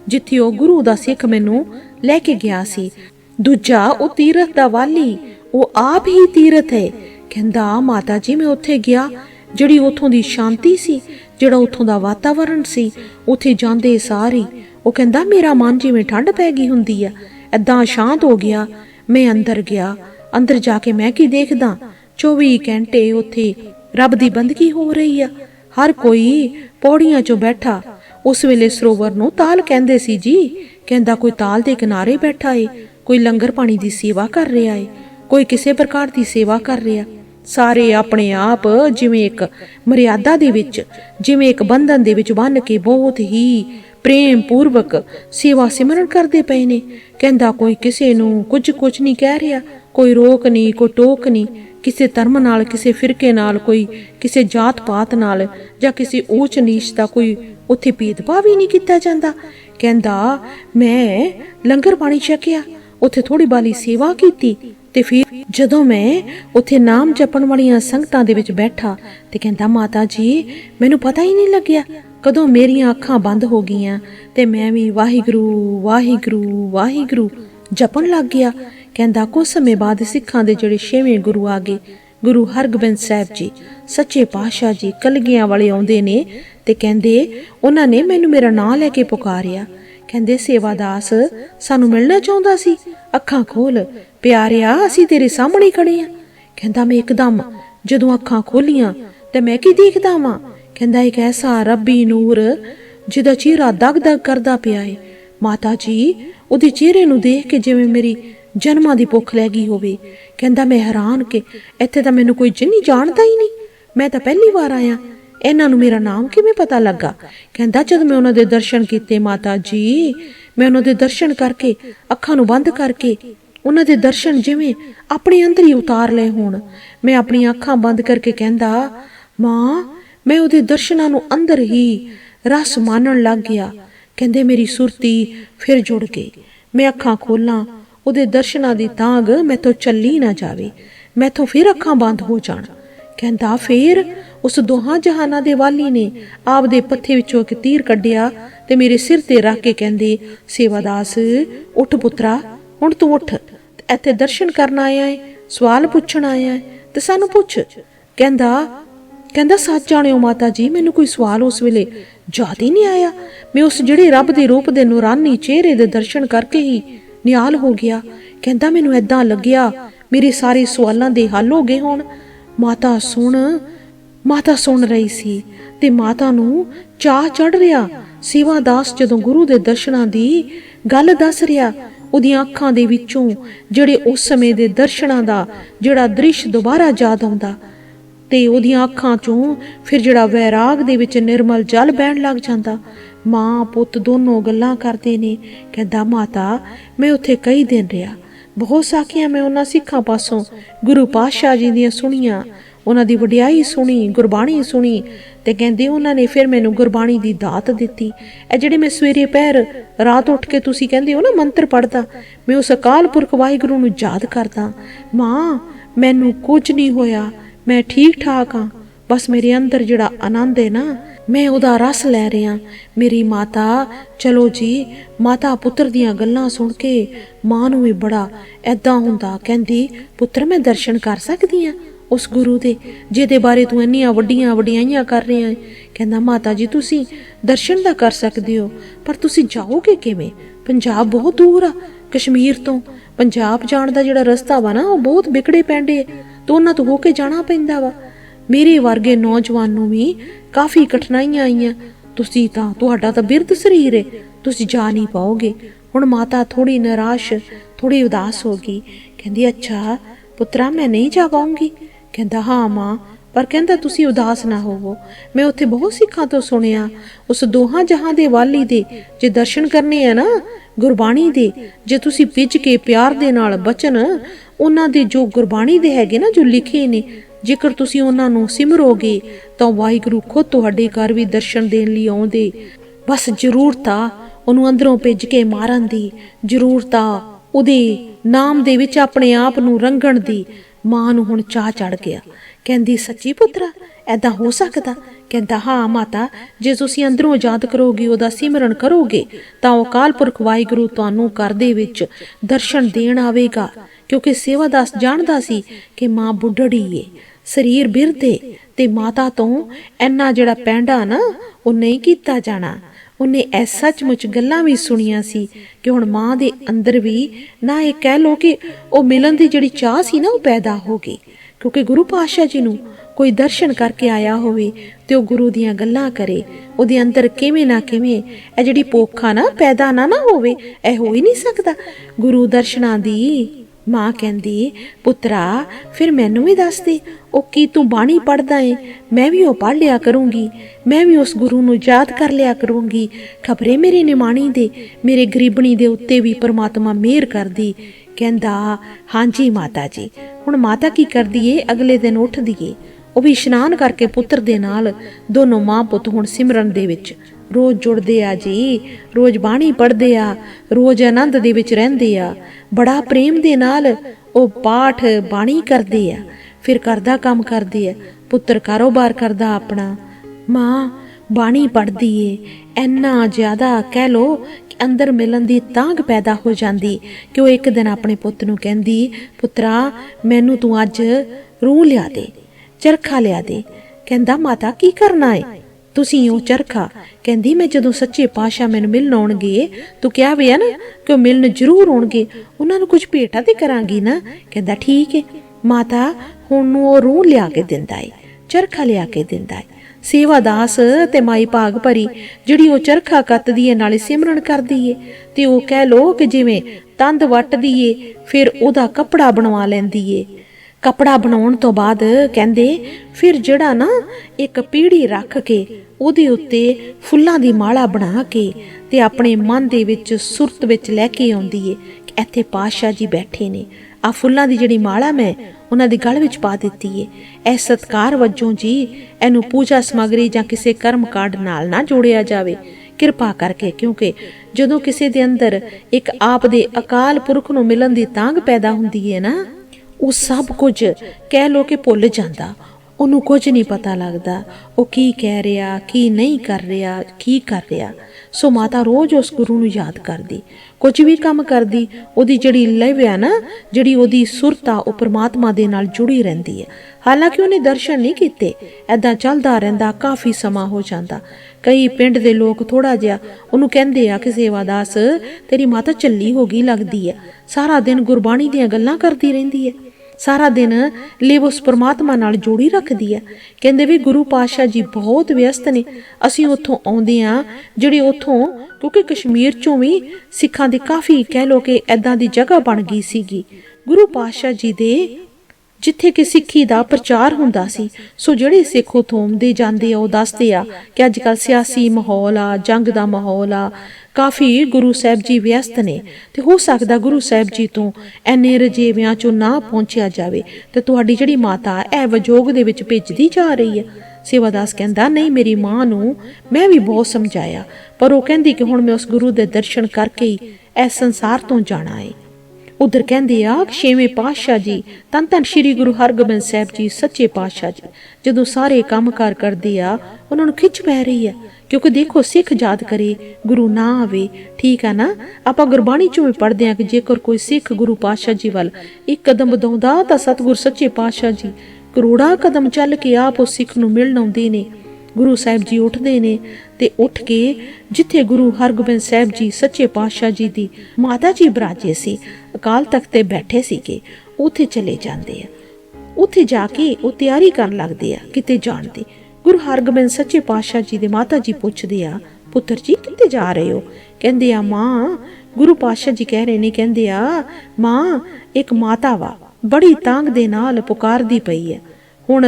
ਜਿੱਥੇ ਉਹ ਗੁਰੂ ਦਾ ਸਿੱਖ ਮੈਨੂੰ ਲੈ ਕੇ ਗਿਆ ਸੀ। ਦੂਜਾ, ਉਹ ਤੀਰਥ ਦਾ ਵਾਲੀ, ਉਹ ਆਪ ਹੀ ਤੀਰਥ ਹੈ। ਕਹਿੰਦਾ ਮਾਤਾ ਜੀ, ਮੈਂ ਉੱਥੇ ਗਿਆ, ਜਿਹੜੀ ਉਥੋਂ ਦੀ ਸ਼ਾਂਤੀ ਸੀ, ਜਿਹੜਾ ਉਥੋਂ ਦਾ ਵਾਤਾਵਰਣ ਸੀ, ਉੱਥੇ ਜਾਂਦੇ ਸਾਰੀ ਉਹ ਕਹਿੰਦਾ, ਮੇਰਾ ਮਨ ਜਿਵੇਂ ਠੰਡ ਪੈ ਗਈ ਹੁੰਦੀ ਆ ਐਦਾਂ ਸ਼ਾਂਤ ਹੋ ਗਿਆ, ਮੈਂ ਅੰਦਰ ਗਿਆ ਅੰਦਰ ਜਾ ਕੇ ਮੈਂ ਕੀ ਦੇਖਦਾ? 24 ਘੰਟੇ ਉੱਥੇ ਰੱਬ ਦੀ ਬੰਦਗੀ ਹੋ ਰਹੀ ਆ। ਹਰ ਕੋਈ ਪੌੜੀਆਂ 'ਚੋਂ ਬੈਠਾ। ਉਸ ਵੇਲੇ ਸਰੋਵਰ ਨੂੰ ਤਾਲ ਕਹਿੰਦੇ ਸੀ, ਜੀ, ਕਹਿੰਦਾ ਕੋਈ ਤਾਲ ਦੇ ਕਿਨਾਰੇ ਬੈਠਾ ਏ, ਕੋਈ ਲੰਗਰ ਪਾਣੀ ਦੀ ਸੇਵਾ ਕਰ ਰਿਹਾ ਏ, ਕੋਈ ਕਿਸੇ ਪ੍ਰਕਾਰ ਦੀ ਸੇਵਾ ਕਰ ਰਿਹਾ। ਸਾਰੇ ਆਪਣੇ ਆਪ ਜਿਵੇਂ ਇੱਕ ਮਰਿਆਦਾ ਦੇ ਵਿੱਚ, ਜਿਵੇਂ ਇੱਕ ਬੰਧਨ ਦੇ ਵਿੱਚ ਬੰਨ ਕੇ ਬਹੁਤ ਹੀ ਪ੍ਰੇਮ ਪੂਰਵਕ ਸੇਵਾ ਸਿਮਰਨ ਕਰਦੇ ਪਏ ਨੇ। ਕਹਿੰਦਾ ਕੋਈ ਕਿਸੇ ਨੂੰ ਕੁਝ ਕੁਝ ਨਹੀਂ ਕਹਿ ਰਿਹਾ। ਕੋਈ ਰੋਕ ਨਹੀਂ, ਕੋਈ ਟੋਕ ਨਹੀਂ, ਕਿਸੇ ਧਰਮ ਨਾਲ, ਕਿਸੇ ਫਿਰਕੇ ਨਾਲ, ਕੋਈ ਕਿਸੇ ਜਾਤ ਪਾਤ ਨਾਲ ਜਾਂ ਕਿਸੇ ਊਚ ਨੀਚ ਦਾ ਕੋਈ ਉੱਥੇ ਭੇਦਭਾਵ ਹੀ ਨਹੀਂ ਕੀਤਾ ਜਾਂਦਾ। ਕਹਿੰਦਾ, ਮੈਂ ਲੰਗਰ ਪਾਣੀ ਛਕਿਆ, ਉੱਥੇ ਥੋੜੀ ਬਾਲੀ ਸੇਵਾ ਕੀਤੀ ਤੇ ਫਿਰ ਜਦੋਂ ਮੈਂ ਉੱਥੇ ਨਾਮ ਜਪਣ ਵਾਲੀਆਂ ਸੰਗਤਾਂ ਦੇ ਵਿੱਚ ਬੈਠਾ ਤੇ ਕਹਿੰਦਾ, ਮਾਤਾ ਜੀ, ਮੈਨੂੰ ਪਤਾ ਹੀ ਨਹੀਂ ਲੱਗਿਆ ਕਦੋਂ ਮੇਰੀਆਂ ਅੱਖਾਂ ਬੰਦ ਹੋ ਗਈਆਂ ਤੇ ਮੈਂ ਵੀ ਵਾਹਿਗੁਰੂ ਵਾਹਿਗੁਰੂ ਵਾਹਿਗੁਰੂ ਜਪਣ ਲੱਗ ਗਿਆ। ਕਹਿੰਦਾ, ਕੁਝ ਸਮੇਂ ਬਾਅਦ ਸਿੱਖਾਂ ਦੇ ਜਿਹੜੇ ਛੇਵੇਂ ਗੁਰੂ ਆ ਗਏ। ਗੁਰੂ ਹਰਗੋਬਿੰਦ ਸਾਹਿਬ ਜੀ, ਸੱਚੇ ਪਾਤਸ਼ਾਹ ਜੀ ਕਲਗੀਆਂ ਵਾਲੇ ਆਉਂਦੇ ਨੇ ਤੇ ਕਹਿੰਦੇ, ਉਹਨਾਂ ਨੇ ਮੈਨੂੰ ਮੇਰਾ ਨਾਂ ਲੈ ਕੇ ਪੁਕਾਰਿਆ। ਕਹਿੰਦੇ, ਸੇਵਾਦਾਸ, ਸਾਨੂੰ ਮਿਲਣਾ ਚਾਹੁੰਦਾ ਸੀ। ਅੱਖਾਂ ਖੋਲ, ਪਿਆਰਿਆ, ਅਸੀਂ ਤੇਰੇ ਸਾਹਮਣੇ ਖੜੇ ਆ। ਕਹਿੰਦਾ, ਮੈਂ ਇੱਕਦਮ, ਜਦੋਂ ਅੱਖਾਂ ਖੋਲੀਆਂ, ਤੇ ਮੈਂ ਕੀ ਦੇਖਦਾ ਵਾਂ? ਕਹਿੰਦਾ, ਇੱਕ ਐਸਾ ਰੱਬੀ ਨੂਰ, ਜਿਹਦਾ ਚਿਹਰਾ ਦਗ-ਦਗ ਕਰਦਾ ਪਿਆ ਏ। ਮਾਤਾ ਜੀ, ਉਹਦੇ ਚਿਹਰੇ ਨੂੰ ਦੇਖ ਕੇ ਜਿਵੇਂ ਮੇਰੀ ਜਨਮਾਂ ਦੀ ਭੁੱਖ ਲੈ ਗਈ ਹੋਵੇ। ਕਹਿੰਦਾ, ਮੈਂ ਹੈਰਾਨ ਕਿ ਇੱਥੇ ਤਾਂ ਮੈਨੂੰ ਕੋਈ ਜਿੰਨੀ ਜਾਣਦਾ ਹੀ ਨਹੀਂ। ਮੈਂ ਤਾਂ ਪਹਿਲੀ ਵਾਰ ਆਇਆ। ਇਹਨਾਂ ਨੂੰ ਮੇਰਾ ਨਾਮ ਕਿਵੇਂ ਪਤਾ ਲੱਗਾ? ਕਹਿੰਦਾ, ਜਦ ਮੈਂ ਉਹਨਾਂ ਦੇ ਦਰਸ਼ਨ ਕੀਤੇ ਮਾਤਾ ਜੀ, ਮੈਂ ਉਹਨਾਂ ਦੇ ਦਰਸ਼ਨ ਕਰਕੇ, ਅੱਖਾਂ ਨੂੰ ਬੰਦ ਕਰਕੇ, ਉਹਨਾਂ ਦੇ ਦਰਸ਼ਨ ਜਿਵੇਂ ਆਪਣੇ ਅੰਦਰ ਹੀ ਉਤਾਰ ਲਏ ਹੋਣ। ਮੈਂ ਆਪਣੀਆਂ ਅੱਖਾਂ ਬੰਦ ਕਰਕੇ ਕਹਿੰਦਾ, ਮਾਂ, ਮੈਂ ਉਹਦੇ ਦਰਸ਼ਨਾਂ ਨੂੰ ਅੰਦਰ ਹੀ ਰਸ ਮਾਨਣ ਲੱਗ ਗਿਆ।
ਕਹਿੰਦੇ, ਮੇਰੀ ਸੁਰਤੀ ਫਿਰ ਜੁੜ ਗਈ। ਮੈਂ ਅੱਖਾਂ ਖੋਲਾਂ ਉਹਦੇ ਦਰਸ਼ਨਾਂ ਦੀ ਤਾਂਗ ਮੈਥੋਂ ਚੱਲੀ ਨਾ ਜਾਵੇ, ਮੈਥੋਂ ਫਿਰ ਅੱਖਾਂ ਬੰਦ ਹੋ ਜਾਣ। ਕਹਿੰਦਾ, ਫੇਰ ਉਸ ਦੋਹਾਂ ਜਹਾਨਾਂ ਦੇ ਵਾਲੀ ਨੇ ਆਪਦੇ ਪੱਥੇ ਵਿੱਚੋਂ ਇੱਕ ਤੀਰ ਕੱਢਿਆ ਤੇ ਮੇਰੇ ਸਿਰ ਤੇ ਰੱਖ ਕੇ ਕਹਿੰਦੇ, ਸੇਵਾਦਾਸ, ਉੱਠ ਪੁੱਤਰਾ, ਹੁਣ ਤੂੰ ਉੱਠ ਇੱਥੇ ਦਰਸ਼ਨ ਕਰਨ ਆਇਆ ਹੈ ਸਵਾਲ ਪੁੱਛਣ ਆਇਆ ਹੈ ਤੇ ਸਾਨੂੰ ਪੁੱਛ। ਕਹਿੰਦਾ ਕਹਿੰਦਾ, ਸੱਚ ਜਾਣਿਓ ਮਾਤਾ ਜੀ, ਮੈਨੂੰ ਕੋਈ ਸਵਾਲ ਉਸ ਵੇਲੇ ਯਾਦ ਹੀ ਨਹੀਂ ਆਇਆ। ਮੈਂ ਉਸ ਜਿਹੜੇ ਰੱਬ ਦੇ ਰੂਪ ਦੇ ਨੂਰਾਨੀ ਚਿਹਰੇ ਦੇ ਦਰਸ਼ਨ ਕਰਕੇ ਹੀ ਨਿਹਾਲ ਹੋ ਗਿਆ। ਕਹਿੰਦਾ, ਮੈਨੂੰ ਐਦਾਂ ਲੱਗਿਆ, ਮੇਰੇ ਸਾਰੇ ਸਵਾਲਾਂ ਦੇ ਹੱਲ ਹੋ ਗਏ ਹੋਣ। ਮਾਤਾ ਸੁਣ ਮਾਤਾ ਸੁਣ ਰਹੀ ਸੀ ਤੇ ਮਾਤਾ ਨੂੰ ਚਾਹ ਚੜ ਰਿਹਾ। ਸੇਵਾਦਾਸ ਜਦੋਂ ਗੁਰੂ ਦੇ ਦਰਸ਼ਨਾਂ ਦੀ ਗੱਲ ਦੱਸ ਰਿਹਾ, ਉਹਦੀਆਂ ਅੱਖਾਂ ਦੇ ਵਿੱਚੋਂ ਜਿਹੜੇ ਉਸ ਸਮੇਂ ਦੇ ਦਰਸ਼ਨਾਂ ਦਾ ਜਿਹੜਾ ਦ੍ਰਿਸ਼ ਦੁਬਾਰਾ ਯਾਦ ਆਉਂਦਾ ਤੇ ਉਹਦੀਆਂ ਅੱਖਾਂ ਚੋਂ ਫਿਰ ਜਿਹੜਾ ਵੈਰਾਗ ਦੇ ਵਿੱਚ ਨਿਰਮਲ ਜਲ ਬਹਿਣ ਲੱਗ ਜਾਂਦਾ। ਮਾਂ ਪੁੱਤ ਦੋਨੋਂ ਗੱਲਾਂ ਕਰਦੇ ਨੇ, ਕਹਿੰਦਾ, ਮਾਤਾ, ਮੈਂ ਉੱਥੇ ਕਈ ਦਿਨ ਰਿਹਾ। ਬਹੁਤ ਸਾਖੀਆਂ ਮੈਂ ਉਹਨਾਂ ਸਿੱਖਾਂ ਪਾਸੋਂ, ਗੁਰੂ ਪਾਤਸ਼ਾਹ ਜੀ ਦੀਆਂ ਸੁਣੀਆਂ। ਉਹਨਾਂ ਦੀ ਵਡਿਆਈ ਸੁਣੀ, ਗੁਰਬਾਣੀ ਸੁਣੀ ਤੇ ਕਹਿੰਦੇ ਉਹਨਾਂ ਨੇ ਫਿਰ ਮੈਨੂੰ ਗੁਰਬਾਣੀ ਦੀ ਦਾਤ ਦਿੱਤੀ। ਇਹ ਜਿਹੜੇ ਮੈਂ ਸਵੇਰੇ ਪਹਿਰ ਰਾਤ ਉੱਠ ਕੇ ਤੁਸੀਂ ਕਹਿੰਦੇ ਹੋ ਨਾ ਮੰਤਰ ਪੜਦਾ ਮੈਂ ਉਸ ਅਕਾਲ ਪੁਰਖ ਵਾਹਿਗੁਰੂ ਨੂੰ ਯਾਦ ਕਰਦਾ। ਮਾਂ, ਮੈਨੂੰ ਕੁਝ ਨਹੀਂ ਹੋਇਆ, ਮੈਂ ਠੀਕ ਠਾਕ ਹਾਂ। ਬਸ ਮੇਰੇ ਅੰਦਰ ਜਿਹੜਾ ਆਨੰਦ ਹੈ ਨਾ, ਮੈਂ ਉਹਦਾ ਰਸ ਲੈ ਰਿਹਾ ਮੇਰੀ ਮਾਤਾ, ਚਲੋ ਜੀ, ਮਾਤਾ ਪੁੱਤਰ ਦੀਆਂ ਗੱਲਾਂ ਸੁਣ ਕੇ ਮਾਂ ਨੂੰ ਵੀ ਬੜਾ ਐਦਾਂ ਹੁੰਦਾ, ਕਹਿੰਦੀ, ਪੁੱਤਰ, ਮੈਂ ਦਰਸ਼ਨ ਕਰ ਸਕਦੀ ਆ ਉਸ ਗੁਰੂ ਦੇ, ਜਿਹਦੇ ਬਾਰੇ ਤੂੰ ਇੰਨੀਆਂ ਵੱਡੀਆਂ ਵਡਿਆਈਆਂ ਕਰ ਰਿਹਾ ਹੈ? ਕਹਿੰਦਾ, ਮਾਤਾ ਜੀ, ਤੁਸੀਂ ਦਰਸ਼ਨ ਦਾ ਕਰ ਸਕਦੇ ਹੋ, ਪਰ ਤੁਸੀਂ ਜਾਓਗੇ ਕਿਵੇਂ? ਪੰਜਾਬ ਬਹੁਤ ਦੂਰ ਆ, ਕਸ਼ਮੀਰ ਤੋਂ। ਪੰਜਾਬ ਜਾਣ ਦਾ ਜਿਹੜਾ ਰਸਤਾ ਵਾ ਨਾ, ਉਹ ਬਹੁਤ ਵਿਕੜੇ ਪੈਂਦੇ ਤੋਂ ਉਹਨਾਂ ਤੋਂ ਹੋ ਕੇ ਜਾਣਾ ਪੈਂਦਾ ਵਾ। ਮੇਰੇ ਵਰਗੇ ਨੌਜਵਾਨ ਨੂੰ ਵੀ ਕਾਫੀ ਕਠਿਨਾਈਆਂ ਆਈਆਂ। ਤੁਸੀਂ ਤਾਂ ਤੁਹਾਡਾ ਤਾਂ ਬਿਰਧ ਸਰੀਰ ਹੈ ਤੁਸੀਂ ਜਾ ਨਹੀਂ ਪਾਓਗੇ। ਹੁਣ ਮਾਤਾ ਥੋੜੀ ਨਿਰਾਸ਼ ਥੋੜੀ ਉਦਾਸ ਹੋ ਗਈ। ਕਹਿੰਦੀ, ਅੱਛਾ, ਪੁੱਤਰਾ, ਮੈਂ ਨਹੀਂ ਜਾ ਪਾਉਂਗੀ। ਕਹਿੰਦਾ, ਹਾਂ ਮਾਂ। ਪਰ ਕਹਿੰਦਾ, ਤੁਸੀਂ ਉਦਾਸ ਨਾ ਹੋਵੋ। ਮੈਂ ਉੱਥੇ ਬਹੁਤ ਸਿੱਖਾਂ ਤੋਂ ਸੁਣਿਆ। ਉਸ ਦੋਹਾਂ ਜਹਾਂ ਦੇ ਵਾਲੀ ਦੇ ਜੇ ਦਰਸ਼ਨ ਕਰਨੇ ਆ ਨਾ, ਗੁਰਬਾਣੀ ਦੇ, ਜੇ ਤੁਸੀਂ ਭਿੱਜ ਕੇ ਪਿਆਰ ਦੇ ਨਾਲ ਬਚਨ, ਉਹਨਾਂ ਦੇ ਜੋ ਗੁਰਬਾਣੀ ਦੇ ਹੈਗੇ ਨਾ, ਜੋ ਲਿਖੇ ਨੇ ਜੇਕਰ ਤੁਸੀਂ ਉਹਨਾਂ ਨੂੰ ਸਿਮਰੋਗੇ, ਤਾਂ ਵਾਹਿਗੁਰੂ ਖੁਦ ਤੁਹਾਡੇ ਘਰ ਵੀ ਦਰਸ਼ਨ ਦੇਣ ਲਈ ਆਉਂਦੇ। ਬਸ ਜ਼ਰੂਰਤ ਆ ਉਹਨੂੰ ਅੰਦਰੋਂ ਭਿੱਜ ਕੇ ਮਾਰਨ ਦੀ ਜ਼ਰੂਰਤ ਆ। ਉਹਦੇ ਨਾਮ ਦੇ ਵਿੱਚ ਆਪਣੇ ਆਪ ਨੂੰ ਰੰਗਣ ਦੀ ਮਾਂ ਨੂੰ ਹੁਣ ਚਾਹ ਚੜ ਗਿਆ। ਕਹਿੰਦੀ, ਸੱਚੀ ਪੁੱਤਰਾ ਐਦਾਂ ਹੋ ਸਕਦਾ? ਕਹਿੰਦਾ, ਹਾਂ ਮਾਤਾ, ਜੇ ਤੁਸੀਂ ਅੰਦਰੋਂ ਯਾਦ ਕਰੋਗੇ, ਉਹਦਾ ਸਿਮਰਨ ਕਰੋਗੇ, ਤਾਂ ਉਹ ਅਕਾਲ ਪੁਰਖ ਵਾਹਿਗੁਰੂ ਤੁਹਾਨੂੰ ਘਰ ਦੇ ਵਿੱਚ ਦਰਸ਼ਨ ਦੇਣ ਆਵੇਗਾ। ਕਿਉਂਕਿ ਸੇਵਾਦਾਸ ਜਾਣਦਾ ਸੀ ਕਿ ਮਾਂ ਬੁੱਢੜੀ ਏ। ਸਰੀਰ ਬਿਰਦੇ ਤੇ ਮਾਤਾ ਤੋਂ ਐਨਾ ਜਿਹੜਾ ਪੈਂਡਾ ਨਾ, ਉਹ ਨਹੀਂ ਕੀਤਾ ਜਾਣਾ। ਉਹਨੇ ਐ ਸੱਚਮੁੱਚ ਗੱਲਾਂ ਵੀ ਸੁਣੀਆਂ ਸੀ ਕਿ ਹੁਣ ਮਾਂ ਦੇ ਅੰਦਰ ਵੀ ਨਾ ਇਹ ਕਹਿ ਲੋ ਕਿ ਉਹ ਮਿਲਣ ਦੀ ਜਿਹੜੀ ਚਾਹ ਸੀ ਨਾ, ਉਹ ਪੈਦਾ ਹੋ ਗਈ। ਕਿਉਂਕਿ ਗੁਰੂ ਪਾਤਸ਼ਾਹ ਜੀ ਨੂੰ ਕੋਈ ਦਰਸ਼ਨ ਕਰਕੇ ਆਇਆ ਹੋਵੇ ਤੇ ਉਹ ਗੁਰੂ ਦੀਆਂ ਗੱਲਾਂ ਕਰੇ, ਉਹਦੇ ਅੰਦਰ ਕਿਵੇਂ ਨਾ ਕਿਵੇਂ ਇਹ ਜਿਹੜੀ ਪੋਖਾ ਨਾ, ਪੈਦਾ ਨਾ ਨਾ ਹੋਵੇ, ਇਹ ਹੋ ਹੀ ਨਹੀਂ ਸਕਦਾ। ਗੁਰੂ ਦਰਸ਼ਨਾਂ ਦੀ ਮਾਂ ਕਹਿੰਦੀ ਪੁੱਤਰਾ, ਫਿਰ ਮੈਨੂੰ ਵੀ ਦੱਸ ਦੇ, ਉਹ ਕੀ ਤੂੰ ਬਾਣੀ ਪੜਦਾ ਏ? ਮੈਂ ਵੀ ਉਹ ਪੜ ਲਿਆ ਕਰੂੰਗੀ। ਮੈਂ ਵੀ ਉਸ ਗੁਰੂ ਨੂੰ ਯਾਦ ਕਰ ਲਿਆ ਕਰੂੰਗੀ। ਖਬਰੇ ਮੇਰੇ ਨਿਮਾਣੀ ਦੇ, ਮੇਰੇ ਗਰੀਬਣੀ ਦੇ ਉੱਤੇ ਵੀ ਪਰਮਾਤਮਾ ਮਿਹਰ ਕਰਦੀ ਕਹਿੰਦਾ, ਹਾਂਜੀ ਮਾਤਾ ਜੀ, ਹੁਣ ਮਾਤਾ ਕੀ ਕਰਦੀ ਏ? ਅਗਲੇ ਦਿਨ ਉੱਠਦੀ ਏ। ਉਹ ਵੀ ਇਸ਼ਨਾਨ ਕਰਕੇ ਪੁੱਤਰ ਦੇ ਨਾਲ, ਦੋਨੋਂ ਮਾਂ ਪੁੱਤ ਹੁਣ ਸਿਮਰਨ ਦੇ ਵਿੱਚ। ਰੋਜ਼ ਜੁੜਦੇ ਆ ਜੀ, ਰੋਜ਼ ਬਾਣੀ ਪੜ੍ਹਦੇ ਆ, ਰੋਜ਼ ਆਨੰਦ ਦੇ ਵਿੱਚ ਰਹਿੰਦੇ ਆ। ਬੜਾ ਪ੍ਰੇਮ ਦੇ ਨਾਲ ਉਹ ਪਾਠ, ਬਾਣੀ ਕਰਦੇ ਆ। ਫਿਰ ਕਰਦਾ ਕੰਮ ਕਰਦੇ ਆ। ਪੁੱਤਰ ਕਾਰੋਬਾਰ ਕਰਦਾ ਆਪਣਾ। ਮਾਂ, ਬਾਣੀ ਪੜਦੀ ਏ। ਇੰਨਾ ਜ਼ਿਆਦਾ ਕਹਿ ਲੋ ਕਿ ਅੰਦਰ ਮਿਲਣ ਦੀ ਤਾਂਗ ਪੈਦਾ ਹੋ ਜਾਂਦੀ। ਕਿ ਉਹ ਇੱਕ ਦਿਨ ਆਪਣੇ ਪੁੱਤ ਨੂੰ ਕਹਿੰਦੀ, ਪੁੱਤਰਾ, ਮੈਨੂੰ ਤੂੰ ਅੱਜ ਰੂਹ ਲਿਆ ਦੇ, ਚਰਖਾ ਲਿਆ ਦੇ। ਕਹਿੰਦਾ, ਮਾਤਾ, ਕੀ ਕਰਨਾ ਏ? ਤੁਸੀਂ ਉਹ ਚਰਖਾ। ਕਹਿੰਦੀ, ਮੈਂ ਜਦੋਂ ਸੱਚੇ ਪਾਸ਼ਾ ਮੈਨੂੰ ਮਿਲਣ ਆਉਣਗੇ, ਤੂੰ ਕਿਹਾ ਵੀ ਆ ਨਾ ਕਿ ਉਹ ਮਿਲਣ ਜ਼ਰੂਰ ਆਉਣਗੇ, ਉਹਨਾਂ ਨੂੰ ਕੁਝ ਭੇਟਾ ਤੇ ਕਰਾਂਗੀ ਨਾ? ਕਹਿੰਦਾ, ਠੀਕ ਹੈ ਮਾਤਾ, ਹੁਣ ਨੂੰ ਉਹ ਰੂਹ ਲਿਆ ਕੇ ਦਿੰਦਾ ਏ, ਚਰਖਾ ਲਿਆ ਕੇ ਦਿੰਦਾ ਏ। ਸੇਵਾਦਾਸ ਤੇ ਮਾਈ ਭਾਗ ਭਰੀ, ਜਿਹੜੀ ਉਹ ਚਰਖਾ ਕੱਤਦੀ ਏ, ਨਾਲੇ ਸਿਮਰਨ ਕਰਦੀ ਏ। ਤੇ ਉਹ ਕਹਿ ਲੋ ਕਿ ਜਿਵੇਂ ਤੰਦ ਵੱਟਦੀ ਏ, ਫਿਰ ਉਹਦਾ ਕੱਪੜਾ ਬਣਵਾ ਲੈਂਦੀ ਏ। ਕਪੜਾ ਬਣਾਉਣ ਤੋਂ ਬਾਅਦ ਕਹਿੰਦੇ, ਫਿਰ ਜਿਹੜਾ ਨਾ ਇੱਕ ਪੀੜੀ ਰੱਖ ਕੇ ਉਹਦੇ ਉੱਤੇ ਫੁੱਲਾਂ ਦੀ ਮਾਲਾ ਬਣਾ ਕੇ ਤੇ ਆਪਣੇ ਮਨ ਦੇ ਵਿੱਚ ਸੁਰਤ ਵਿੱਚ ਲੈ ਕੇ ਆਉਂਦੀ ਏ। ਕਿ ਇੱਥੇ ਪਾਤਸ਼ਾਹ ਜੀ ਬੈਠੇ ਨੇ। ਆ ਫੁੱਲਾਂ ਦੀ ਜਿਹੜੀ ਮਾਲਾ ਮੈਂ ਉਹਨਾਂ ਦੀ ਗਲ ਵਿੱਚ ਪਾ ਦਿੱਤੀ ਏ। ਇਹ ਸਤਕਾਰ ਵਜੋਂ ਜੀ ਇਹਨੂੰ ਪੂਜਾ ਸਮਗਰੀ ਜਾਂ ਕਿਸੇ ਕਰਮ ਕਾਂਡ ਨਾਲ ਨਾ ਜੋੜਿਆ ਜਾਵੇ। ਕਿਰਪਾ ਕਰਕੇ ਕਿਉਂਕਿ ਜਦੋਂ ਕਿਸੇ ਦੇ ਅੰਦਰ ਇੱਕ ਆਪ ਦੇ ਅਕਾਲ ਪੁਰਖ ਨੂੰ ਮਿਲਣ ਦੀ ਤਾਂਗ ਪੈਦਾ ਹੁੰਦੀ ਹੈ ਨਾ ਉਹ ਸਭ ਕੁਝ ਕਹਿ ਲੋ ਕਿ ਭੁੱਲ ਜਾਂਦਾ। ਉਹਨੂੰ ਕੁਝ ਨਹੀਂ ਪਤਾ ਲੱਗਦਾ। ਉਹ ਕੀ ਕਹਿ ਰਿਹਾ, ਕੀ ਨਹੀਂ ਕਰ ਰਿਹਾ, ਕੀ ਕਰ ਰਿਹਾ। ਸੋ ਮਾਤਾ ਰੋਜ਼ ਉਸ ਗੁਰੂ ਨੂੰ ਯਾਦ ਕਰਦੀ। ਕੁਝ ਵੀ ਕੰਮ ਕਰਦੀ, ਉਹਦੀ ਜਿਹੜੀ ਲਿਵ ਆ ਨਾ, ਜਿਹੜੀ ਉਹਦੀ ਸੁਰਤ ਆ, ਉਹ ਪ੍ਰਮਾਤਮਾ ਦੇ ਨਾਲ ਜੁੜੀ ਰਹਿੰਦੀ ਹੈ। ਹਾਲਾਂਕਿ ਉਹਨੇ ਦਰਸ਼ਨ ਨਹੀਂ ਕੀਤੇ। ਐਦਾਂ ਚੱਲਦਾ ਰਹਿੰਦਾ, ਕਾਫੀ ਸਮਾਂ ਹੋ ਜਾਂਦਾ। ਕਈ ਪਿੰਡ ਦੇ ਲੋਕ ਥੋੜਾ ਜਿਹਾ ਉਹਨੂੰ ਕਹਿੰਦੇ ਆ ਕਿ ਸੇਵਾਦਾਸ, ਤੇਰੀ ਮਾਤਾ ਚੱਲੀ ਹੋ ਗਈ ਲੱਗਦੀ ਹੈ। ਸਾਰਾ ਦਿਨ ਗੁਰਬਾਣੀ ਦੀਆਂ ਗੱਲਾਂ ਕਰਦੀ ਰਹਿੰਦੀ ਹੈ। ਸਾਰਾ ਦਿਨ ਲਿਵ ਉਸ ਪਰਮਾਤਮਾ ਨਾਲ ਜੋੜੀ ਰੱਖਦੀ ਹੈ। ਕਹਿੰਦੇ ਵੀ ਗੁਰੂ ਪਾਤਸ਼ਾਹ ਜੀ ਬਹੁਤ ਵਿਅਸਤ ਨੇ। ਅਸੀਂ ਉੱਥੋਂ ਆਉਂਦੇ ਆ ਜਿਹੜੇ ਉੱਥੋਂ, ਕਿਉਂਕਿ ਕਸ਼ਮੀਰ ਚੋਂ ਵੀ ਸਿੱਖਾਂ ਦੀ ਕਾਫੀ ਕਹਿ ਲੋ ਕਿ ਐਦਾਂ ਦੀ ਜਗ੍ਹਾ ਬਣ ਗਈ ਸੀਗੀ। ਗੁਰੂ ਪਾਤਸ਼ਾਹ ਜੀ ਦੇ ਜਿੱਥੇ ਕਿ ਸਿੱਖੀ ਦਾ ਪ੍ਰਚਾਰ ਹੁੰਦਾ ਸੀ, ਸੋ ਜਿਹੜੇ ਸਿੱਖ ਉਥੋਂ ਆਉਂਦੇ ਜਾਂਦੇ ਆ, ਉਹ ਦੱਸਦੇ ਆ ਕਿ ਅੱਜ ਕੱਲ ਸਿਆਸੀ ਮਾਹੌਲ ਆ, ਜੰਗ ਦਾ ਮਾਹੌਲ ਆ, ਕਾਫੀ ਗੁਰੂ ਸਾਹਿਬ ਜੀ ਵਿਅਸਤ ਨੇ ਤੇ ਹੋ ਸਕਦਾ ਗੁਰੂ ਸਾਹਿਬ ਜੀ ਤੋਂ ਐਨੇ ਰਜੇਵਿਆਂ ਚੋਂ ਨਾ ਪਹੁੰਚਿਆ ਜਾਵੇ ਤੇ ਤੁਹਾਡੀ ਜਿਹੜੀ ਮਾਤਾ ਐ ਵਜੋਗ ਦੇ ਵਿੱਚ ਭੇਜਦੀ ਜਾ ਰਹੀ ਹੈ ਸੇਵਾਦਾਸ ਕਹਿੰਦਾ, ਨਹੀਂ, ਮੇਰੀ ਮਾਂ ਨੂੰ ਮੈਂ ਵੀ ਬਹੁਤ ਸਮਝਾਇਆ, ਪਰ ਉਹ ਕਹਿੰਦੀ ਕਿ ਹੁਣ ਮੈਂ ਉਸ ਗੁਰੂ ਦੇ ਦਰਸ਼ਨ ਕਰਕੇ ਹੀ ਇਸ ਸੰਸਾਰ ਤੋਂ ਜਾਣਾ ਹੈ ਉਧਰ ਕਹਿੰਦੇ ਆ, ਛੇਵੇਂ ਪਾਤਸ਼ਾਹ ਜੀ ਤਨ ਤਨ ਸ੍ਰੀ ਗੁਰੂ ਹਰਗੋਬਿੰਦ ਸਾਹਿਬ ਜੀ, ਸੱਚੇ ਪਾਤਸ਼ਾਹ ਜੀ। ਜਦੋਂ ਸਾਰੇ ਕੰਮਕਾਰ ਕਰਦੇ ਆ, ਉਹਨਾਂ ਨੂੰ ਖਿੱਚ ਪੈ ਰਹੀ ਹੈ ਕਿਉਂਕਿ ਦੇਖੋ, ਸਿੱਖ ਯਾਦ ਕਰੇ, ਗੁਰੂ ਨਾ ਆਵੇ। ਠੀਕ ਆ ਨਾ? ਆਪਾਂ ਗੁਰਬਾਣੀ ਚੋਂ ਵੀ ਪੜ੍ਹਦੇ ਆ ਕਿ ਜੇਕਰ ਕੋਈ ਸਿੱਖ ਗੁਰੂ ਪਾਤਸ਼ਾਹ ਜੀ ਵੱਲ ਇੱਕ ਕਦਮ ਵਧਾਉਂਦਾ, ਤਾਂ ਸਤਿਗੁਰ ਸੱਚੇ ਪਾਤਸ਼ਾਹ ਜੀ ਕਰੋੜਾਂ ਕਦਮ ਚੱਲ ਕੇ ਆਪ ਉਸ ਸਿੱਖ ਨੂੰ ਮਿਲਣ ਆਉਂਦੇ ਨੇ। ਗੁਰੂ ਸਾਹਿਬ ਜੀ ਉੱਠਦੇ ਨੇ ਤੇ ਉੱਠ ਕੇ ਜਿੱਥੇ ਗੁਰੂ ਹਰਗੋਬਿੰਦ ਸਾਹਿਬ ਜੀ ਸੱਚੇ ਪਾਤਸ਼ਾਹ ਜੀ ਦੀ ਮਾਤਾ ਜੀ ਬਰਾਜੇ ਸੀ, ਅਕਾਲ ਤਖਤ ਤੇ ਬੈਠੇ ਸੀਗੇ, ਉੱਥੇ ਚਲੇ ਜਾਂਦੇ ਆ। ਉੱਥੇ ਜਾ ਕੇ ਉਹ ਤਿਆਰੀ ਕਰਨ ਲੱਗਦੇ ਆ ਕਿਤੇ ਜਾਣ ਦੀ। ਗੁਰੂ ਹਰਗੋਬਿੰਦ ਸੱਚੇ ਪਾਤਸ਼ਾਹ ਜੀ ਦੇ ਮਾਤਾ ਜੀ ਪੁੱਛਦੇ ਆ, ਪੁੱਤਰ ਜੀ, ਕਿੱਥੇ ਜਾ ਰਹੇ ਹੋ? ਕਹਿੰਦੇ ਆ, ਮਾਂ, ਗੁਰੂ ਪਾਤਸ਼ਾਹ ਜੀ ਕਹਿ ਰਹੇ ਨੇ, ਕਹਿੰਦੇ ਆ, ਮਾਂ, ਇੱਕ ਮਾਤਾ ਵਾ, ਬੜੀ ਤਾਂਗ ਦੇ ਨਾਲ ਪੁਕਾਰਦੀ ਪਈ ਹੈ। ਹੁਣ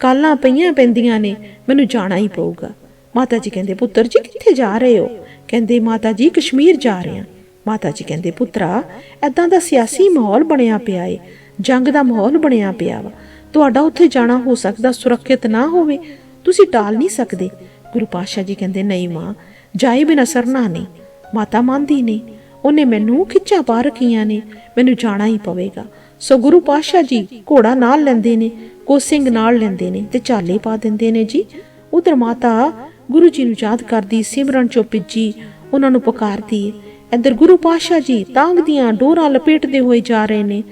ਕਾਲਾਂ ਪਈਆਂ ਪੈਂਦੀਆਂ ਨੇ, ਮੈਨੂੰ ਜਾਣਾ ਹੀ ਪਊਗਾ। ਮਾਤਾ ਜੀ ਕਹਿੰਦੇ, ਪੁੱਤਰ ਜੀ, ਕਿੱਥੇ ਜਾ ਰਹੇ ਹੋ? ਕਹਿੰਦੇ, ਮਾਤਾ ਜੀ, ਕਸ਼ਮੀਰ ਜਾ ਰਹੇ ਹਾਂ। ਮਾਤਾ ਜੀ ਕਹਿੰਦੇ, ਪੁੱਤਰਾ ਐਦਾਂ ਦਾ ਸਿਆਸੀ ਮਾਹੌਲ ਬਣਿਆ ਪਿਆ ਏ। ਜੰਗ ਦਾ ਮਾਹੌਲ ਬਣਿਆ ਪਿਆ ਵਾ। ਤੁਹਾਡਾ ਉੱਥੇ ਜਾਣਾ ਹੋ ਸਕਦਾ, ਸੁਰੱਖਿਅਤ ਨਾ ਹੋਵੇ। ਤੁਸੀਂ ਟਾਲ ਨਹੀਂ ਸਕਦੇ। ਗੁਰੂ ਪਾਤਸ਼ਾਹ ਜੀ ਕਹਿੰਦੇ, ਨਹੀਂ ਮਾਂ, ਜਾਏ ਬਿਨਾ ਸਰਨਾ ਨਹੀਂ। ਮਾਤਾ ਮੰਨਦੀ ਨਹੀਂ। ਉਹਨੇ ਮੈਨੂੰ ਖਿੱਚਾ ਪਾ ਰੱਖੀਆਂ ਨੇ। ਮੈਨੂੰ ਜਾਣਾ ਹੀ ਪਵੇਗਾ। ਸੋ ਗੁਰੂ ਪਾਤਸ਼ਾਹ ਜੀ ਘੋੜਾ ਨਾਲ ਲੈਂਦੇ ਨੇ ਕੋ ਸਿੰਘ ਨਾਲ ਲੈਂਦੇ ਨੇ ਤੇ ਚਾਲੇ ਪਾ ਦਿੰਦੇ ਨੇ ਜੀ। ਉਧਰ ਮਾਤਾ ਗੁਰੂ ਜੀ ਨੂੰ ਯਾਦ ਕਰਦੀ, ਸਿਮਰਨ ਚੋਂ ਭਿੱਜੀ, ਉਹਨਾਂ ਨੂੰ ਪੁਕਾਰਦੀ, ਇੱਧਰ ਗੁਰੂ ਪਾਤਸ਼ਾਹ ਜੀ, ਤਾਂਗ ਦੀਆਂ ਡੋਰਾਂ ਲਪੇਟਦੇ ਹੋਏ ਜਾ ਰਹੇ ਨੇ।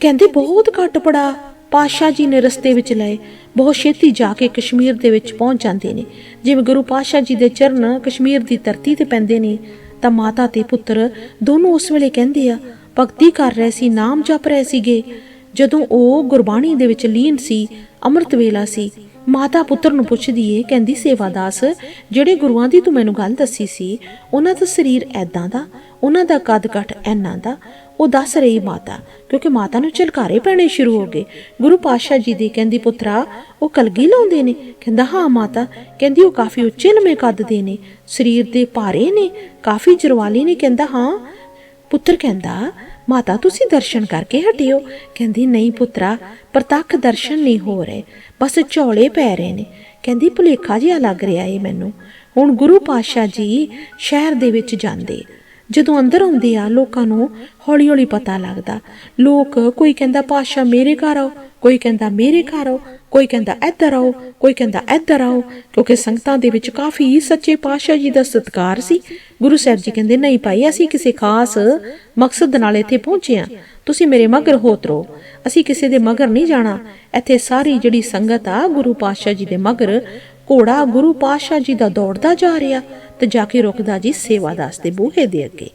ਕਹਿੰਦੇ, ਬਹੁਤ ਘੱਟ ਪੜਾ। ਪਾਤਸ਼ਾਹ ਜੀ ਨੇ ਰਸਤੇ ਵਿੱਚ ਲਏ। ਬਹੁਤ ਛੇਤੀ ਜਾ ਕੇ ਕਸ਼ਮੀਰ ਦੇ ਵਿੱਚ ਪਹੁੰਚ ਜਾਂਦੇ ਨੇ। ਜਿਵੇਂ ਗੁਰੂ ਪਾਤਸ਼ਾਹ ਜੀ ਦੇ ਚਰਨ ਕਸ਼ਮੀਰ ਦੀ ਧਰਤੀ ਤੇ ਪੈਂਦੇ ਨੇ, ਤਾਂ ਮਾਤਾ ਤੇ ਪੁੱਤਰ ਦੋਨੋਂ ਉਸ ਵੇਲੇ ਕਹਿੰਦੇ ਆ, ਭਗਤੀ ਕਰ ਰਹੇ ਸੀ, ਨਾਮ ਜਪ ਰਹੇ ਸੀਗੇ। ਜਦੋਂ ਉਹ ਗੁਰਬਾਣੀ ਦੇ ਵਿੱਚ ਲੀਨ ਸੀ, ਅੰਮ੍ਰਿਤ ਵੇਲਾ ਸੀ ਮਾਤਾ ਪੁੱਤਰ ਨੂੰ ਪੁੱਛਦੀ ਏ ਕਹਿੰਦੀ, ਸੇਵਾਦਾਸ, ਜਿਹੜੇ ਗੁਰੂਆਂ ਦੀ ਤੂੰ ਮੈਨੂੰ ਗੱਲ ਦੱਸੀ ਸੀ, ਉਹਨਾਂ ਦਾ ਸਰੀਰ ਐਦਾਂ ਦਾ, ਉਹਨਾਂ ਦਾ ਕੱਦ ਕੱਠ ਐਨਾ ਦਾ, ਉਹ ਦੱਸ ਰਹੀ ਮਾਤਾ, ਕਿਉਂਕਿ ਮਾਤਾ ਨੂੰ ਝਲਕਾਰੇ ਪੈਣੇ ਸ਼ੁਰੂ ਹੋ ਗਏ। ਗੁਰੂ ਪਾਤਸ਼ਾਹ ਜੀ ਦੀ ਕਹਿੰਦੀ, ਪੁੱਤਰਾ, ਉਹ ਕਲਗੀ ਲਾਉਂਦੇ ਨੇ? ਕਹਿੰਦਾ, ਹਾਂ ਮਾਤਾ, ਕਹਿੰਦੀ, ਉਹ ਕਾਫੀ ਉੱਚੇ ਲੰਮੇ ਕੱਦ ਦੇ ਨੇ, ਸਰੀਰ ਦੇ ਭਾਰੇ ਨੇ, ਕਾਫੀ ਜਰਵਾਲੀ ਨੇ, ਕਹਿੰਦਾ, ਹਾਂ। ਪੁੱਤਰ ਕਹਿੰਦਾ ਮਾਤਾ, ਤੁਸੀਂ ਦਰਸ਼ਨ ਕਰਕੇ ਹਟਿਓ। ਕਹਿੰਦੀ, ਨਹੀਂ ਪੁੱਤਰਾ, ਪ੍ਰਤੱਖ ਦਰਸ਼ਨ ਨਹੀਂ ਹੋ ਰਹੇ। ਬਸ ਝੋਲੇ ਪੈ ਰਹੇ ਨੇ। ਕਹਿੰਦੀ, ਭੁਲੇਖਾ ਜਿਹਾ ਲੱਗ ਰਿਹਾ ਏ ਮੈਨੂੰ। ਹੁਣ ਗੁਰੂ ਪਾਤਸ਼ਾਹ ਜੀ ਸ਼ਹਿਰ ਦੇ ਵਿੱਚ ਜਾਂਦੇ। ਜਦੋਂ ਅੰਦਰ ਆਉਂਦੇ ਆ, ਲੋਕਾਂ ਨੂੰ ਹੌਲੀ ਹੌਲੀ ਪਤਾ ਲੱਗਦਾ। ਲੋਕ ਕੋਈ ਕਹਿੰਦਾ, ਪਾਤਸ਼ਾਹ ਮੇਰੇ ਘਰ ਆਓ। ਕੋਈ ਕਹਿੰਦਾ, ਮੇਰੇ ਘਰ ਆਓ। ਕੋਈ ਕਹਿੰਦਾ, ਇੱਧਰ ਆਓ। ਕੋਈ ਕਹਿੰਦਾ, ਇੱਧਰ ਆਓ। ਕਿਉਂਕਿ ਸੰਗਤਾਂ ਦੇ ਵਿੱਚ ਕਾਫੀ ਸੱਚੇ ਪਾਤਸ਼ਾਹ ਜੀ ਦਾ ਸਤਿਕਾਰ ਸੀ। ਗੁਰੂ ਸਾਹਿਬ ਜੀ ਕਹਿੰਦੇ, ਨਹੀਂ ਭਾਈ, ਅਸੀਂ ਕਿਸੇ ਖਾਸ ਮਕਸਦ ਨਾਲ ਇੱਥੇ ਪਹੁੰਚੇ ਆ ਤੁਸੀਂ ਮੇਰੇ ਮਗਰ ਹੋਤਰੋ ਅਸੀਂ ਕਿਸੇ ਦੇ ਮਗਰ ਨਹੀਂ ਜਾਣਾ। ਇੱਥੇ ਸਾਰੀ ਜਿਹੜੀ ਸੰਗਤ ਆ, ਗੁਰੂ ਪਾਤਸ਼ਾਹ ਜੀ ਦੇ ਮਗਰ, ਘੋੜਾ ਗੁਰੂ ਪਾਤਸ਼ਾਹ ਜੀ ਦਾ ਦੌੜਦਾ ਜਾ ਰਿਹਾ। ਤੇ ਜਾ ਕੇ ਰੁਕਦਾ ਜੀ ਸੇਵਾਦਾਸ ਦੇ ਬੂਹੇ ਦੇ ਅੱਗੇ।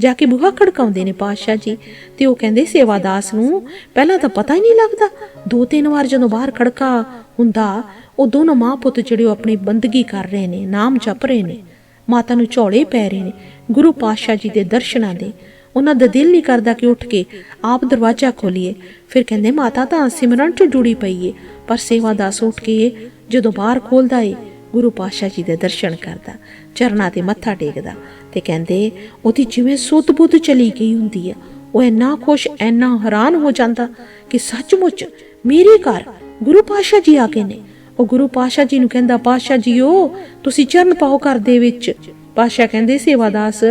ਜਾ ਕੇ ਬੂਹਾ ਖੜਕਾਉਂਦੇ ਨੇ ਪਾਤਸ਼ਾਹ ਜੀ ਤੇ ਉਹ ਕਹਿੰਦੇ, ਸੇਵਾਦਾਸ ਨੂੰ ਪਹਿਲਾਂ ਤਾਂ ਪਤਾ ਹੀ ਨਹੀਂ ਲੱਗਦਾ। ਦੋ ਤਿੰਨ ਵਾਰ ਜਦੋਂ ਬਾਹਰ ਖੜਕਾ ਹੁੰਦਾ, ਉਹ ਦੋਨੋਂ ਮਾਂ ਪੁੱਤ ਜਿਹੜੇ ਉਹ ਆਪਣੀ ਬੰਦਗੀ ਕਰ ਰਹੇ ਨੇ, ਨਾਮ ਜਪ ਰਹੇ ਨੇ, ਮਾਤਾ ਨੂੰ ਝੋਲੇ ਪੈ ਰਹੇ ਨੇ, ਗੁਰੂ ਪਾਤਸ਼ਾਹ ਜੀ ਦੇ ਦਰਸ਼ਨਾਂ ਦੇ। ਉਹਨਾਂ ਦਾ ਦਿਲ ਨਹੀਂ ਕਰਦਾ ਕਿ ਉੱਠ ਕੇ ਆਪ ਦਰਵਾਜ਼ਾ ਖੋਲੀਏ। ਫਿਰ ਕਹਿੰਦੇ, ਮਾਤਾ ਤਾਂ ਸਿਮਰਨ ਚ ਜੁੜੀ ਪਈ ਏ, ਪਰ ਸੇਵਾਦਾਸ ਉੱਠ ਕੇ ਜਦੋਂ ਬਾਹਰ ਖੋਲਦਾ ਏ ਗੁਰੂ ਪਾਤਸ਼ਾਹ ਜੀ ਦੇ ਦਰਸ਼ਨ ਕਰਦਾ, ਚਰਨਾਂ ਤੇ ਮੱਥਾ ਟੇਕਦਾ ਤੇ ਕਹਿੰਦੇ, ਉਹਦੀ ਜਿਵੇਂ ਸੁੱਤ ਬੁੱਧ ਚਲੀ ਗਈ ਹੁੰਦੀ ਆ, ਉਹ ਇੰਨਾ ਖੁਸ਼, ਇੰਨਾ ਹੈਰਾਨ ਹੋ ਜਾਂਦਾ ਕਿ ਸੱਚਮੁੱਚ ਮੇਰੇ ਘਰ ਗੁਰੂ ਪਾਤਸ਼ਾਹ ਜੀ ਆ ਗਏ ਨੇ। ਉਹ ਗੁਰੂ ਪਾਤਸ਼ਾਹ ਜੀ ਨੂੰ ਕਹਿੰਦਾ, ਪਾਤਸ਼ਾਹ ਜੀਓ, ਤੁਸੀਂ ਚਰਨ ਪਾਓ ਘਰ ਦੇ ਵਿੱਚ। ਪਾਸ਼ਾ ਕਹਿੰਦੇ, ਸੇਵਾਦਾਸ,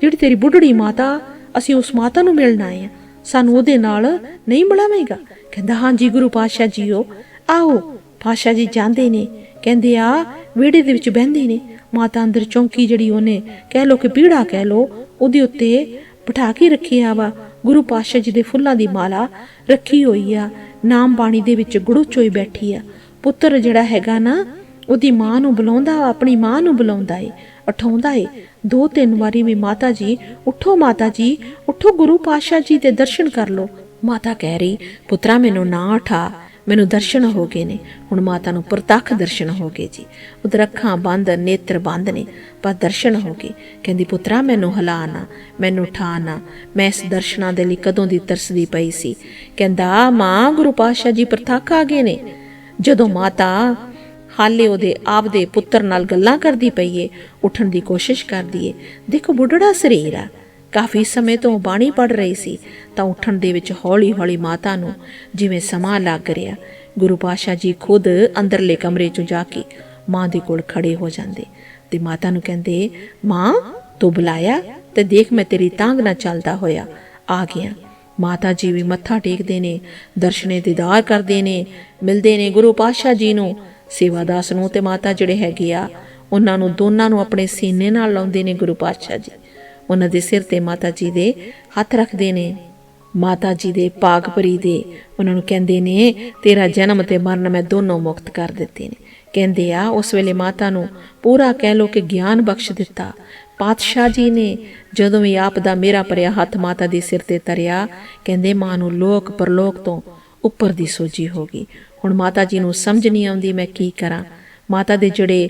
ਜਿਹੜੀ ਤੇਰੀ ਬੁੱਢੜੀ ਮਾਤਾ, ਅਸੀਂ ਉਸ ਮਾਤਾ ਨੂੰ ਮਿਲਣ ਆਏ ਆ ਸਾਨੂੰ ਉਹਦੇ ਨਾਲ ਨਹੀਂ ਮਿਲਾਵੇਂਗਾ? ਕਹਿੰਦਾ, ਹਾਂਜੀ ਗੁਰੂ ਪਾਸ਼ਾ ਜੀਓ, ਆਓ। ਪਾਸ਼ਾ ਜੀ ਜਾਂਦੇ ਨੇ। ਕਹਿੰਦੇ ਆ ਵਿਹੜੇ ਦੇ ਵਿੱਚ ਬਹਿੰਦੇ ਨੇ। ਮਾਤਾ ਅੰਦਰ ਚੌਂਕੀ ਜਿਹੜੀ ਉਹਨੇ ਕਹਿ ਲੋ ਕਿ ਪੀੜਾ ਕਹਿ ਲੋ ਉਹਦੇ ਉੱਤੇ ਬਿਠਾ ਕੇ ਰੱਖਿਆ ਵਾ। ਗੁਰੂ ਪਾਤਸ਼ਾਹ ਜੀ ਦੇ ਫੁੱਲਾਂ ਦੀ ਮਾਲਾ ਰੱਖੀ ਹੋਈ ਆ। ਨਾਮ ਬਾਣੀ ਦੇ ਵਿੱਚ ਗੁੜੁਚ ਬੈਠੀ ਆ। ਪੁੱਤਰ ਜਿਹੜਾ ਹੈਗਾ ਨਾ ਉਹਦੀ ਮਾਂ ਨੂੰ ਬੁਲਾਉਂਦਾ ਵਾ, ਆਪਣੀ ਮਾਂ ਨੂੰ ਬੁਲਾਉਂਦਾ ਏ ਉਠਾਉਂਦਾ ਏ। ਦੋ ਤਿੰਨ ਵਾਰੀ ਵੀ ਮਾਤਾ ਜੀ ਉਠੋ ਮਾਤਾ ਜੀ ਉਠੋ ਗੁਰੂ ਪਾਤਸ਼ਾਹ ਜੀ ਦੇ ਦਰਸ਼ਨ ਕਰ ਲੋ ਮਾਤਾ ਕਹਿ ਰਹੀ ਪੁੱਤਰਾ ਮੈਨੂੰ ਨਾ ਉਠਾ। ਮੈਨੂੰ ਦਰਸ਼ਨ ਹੋ ਗਏ ਨੇ। ਹੁਣ ਮਾਤਾ ਨੂੰ ਪ੍ਰਤੱਖ ਦਰਸ਼ਨ ਹੋ ਗਏ ਜੀ। ਉਧਰ ਅੱਖਾਂ ਬੰਦ, ਨੇਤਰ ਬੰਦ ਨੇ, ਪਰ ਦਰਸ਼ਨ ਹੋ ਗਏ। ਕਹਿੰਦੀ, ਪੁੱਤਰਾ, ਮੈਨੂੰ ਹਿਲਾ ਨਾ, ਮੈਨੂੰ ਉਠਾ ਨਾ। ਮੈਂ ਇਸ ਦਰਸ਼ਨਾਂ ਦੇ ਲਈ ਕਦੋਂ ਦੀ ਤਰਸਦੀ ਪਈ ਸੀ? ਕਹਿੰਦਾ ਮਾਂ, ਗੁਰੂ ਪਾਤਸ਼ਾਹ ਜੀ ਪ੍ਰਤੱਖ ਆ ਗਏ ਨੇ। ਜਦੋਂ ਮਾਤਾ ਹਾਲੇ ਉਹਦੇ ਆਪਦੇ ਪੁੱਤਰ ਨਾਲ ਗੱਲਾਂ ਕਰਦੀ ਪਈਏ ਉੱਠਣ ਦੀ ਕੋਸ਼ਿਸ਼ ਕਰਦੀ ਏ, ਦੇਖੋ ਬੁੱਢੜਾ ਸਰੀਰ ਆ। ਕਾਫੀ ਸਮੇਂ ਤੋਂ ਬਾਣੀ ਪੜ ਰਹੀ ਸੀ ਤਾਂ ਉੱਠਣ ਦੇ ਵਿੱਚ ਹੌਲੀ-ਹੌਲੀ ਮਾਤਾ ਨੂੰ ਜਿਵੇਂ ਸਮਾਂ ਲੱਗ ਰਿਹਾ, ਗੁਰੂ ਪਾਸ਼ਾ ਜੀ ਖੁਦ ਅੰਦਰਲੇ ਕਮਰੇ 'ਚੋਂ ਜਾ ਕੇ ਮਾਂ ਦੇ ਕੋਲ ਖੜੇ ਹੋ ਜਾਂਦੇ ਤੇ ਮਾਤਾ ਨੂੰ ਕਹਿੰਦੇ, ਮਾਂ, ਤੂੰ ਬੁਲਾਇਆ ਤੇ ਦੇਖ ਮੈਂ ਤੇਰੀ ਤਾਂਗ ਨਾਲ ਚੱਲਦਾ ਹੋਇਆ, ਆ ਗਿਆ। ਮਾਤਾ ਜੀ ਵੀ ਮੱਥਾ ਟੇਕਦੇ ਨੇ, ਦਰਸ਼ਨੇ ਦੀਦਾਰ ਕਰਦੇ ਨੇ, ਮਿਲਦੇ ਨੇ ਗੁਰੂ ਪਾਤਸ਼ਾਹ ਜੀ ਨੂੰ। ਸੇਵਾਦਾਸ ਨੂੰ ਤੇ ਮਾਤਾ ਜਿਹੜੇ ਹੈਗੇ ਆ, ਉਹਨਾਂ ਨੂੰ ਦੋਨਾਂ ਨੂੰ ਆਪਣੇ ਸੀਨੇ ਨਾਲ ਲਾਉਂਦੇ ਨੇ ਗੁਰੂ ਪਾਤਸ਼ਾਹ ਜੀ। ਉਹਨਾਂ ਦੇ ਸਿਰ ਤੇ ਮਾਤਾ ਜੀ ਦੇ ਹੱਥ ਰੱਖਦੇ ਨੇ। ਮਾਤਾ ਜੀ ਦੇ ਪਾਗ ਭਰੀ ਦੇ ਉਹਨਾਂ ਨੂੰ ਕਹਿੰਦੇ ਨੇ, ਤੇਰਾ ਜਨਮ ਤੇ ਮਰਨ ਮੈਂ ਦੋਨੋਂ ਮੁਕਤ ਕਰ ਦਿੱਤੇ ਨੇ। ਕਹਿੰਦੇ ਆ, ਉਸ ਵੇਲੇ ਮਾਤਾ ਨੂੰ ਪੂਰਾ ਕਹਿ ਲੋ ਕਿ ਗਿਆਨ ਬਖਸ਼ ਦਿੱਤਾ। ਪਾਤਸ਼ਾਹ ਜੀ ਨੇ ਜਦੋਂ ਵੀ ਆਪ ਦਾ ਮੇਰਾ ਭਰਿਆ ਹੱਥ ਮਾਤਾ ਦੇ ਸਿਰ ਤੇ ਤਰਿਆ ਕਹਿੰਦੇ, ਮਾਂ ਨੂੰ ਲੋਕ ਪਰਲੋਕ ਤੋਂ ਉੱਪਰ ਦੀ ਸੋਝੀ ਹੋ ਗਈ। ਹੁਣ ਮਾਤਾ ਜੀ ਨੂੰ ਸਮਝ ਨਹੀਂ ਆਉਂਦੀ ਮੈਂ ਕੀ ਕਰਾਂ? ਮਾਤਾ ਦੇ ਜਿਹੜੇ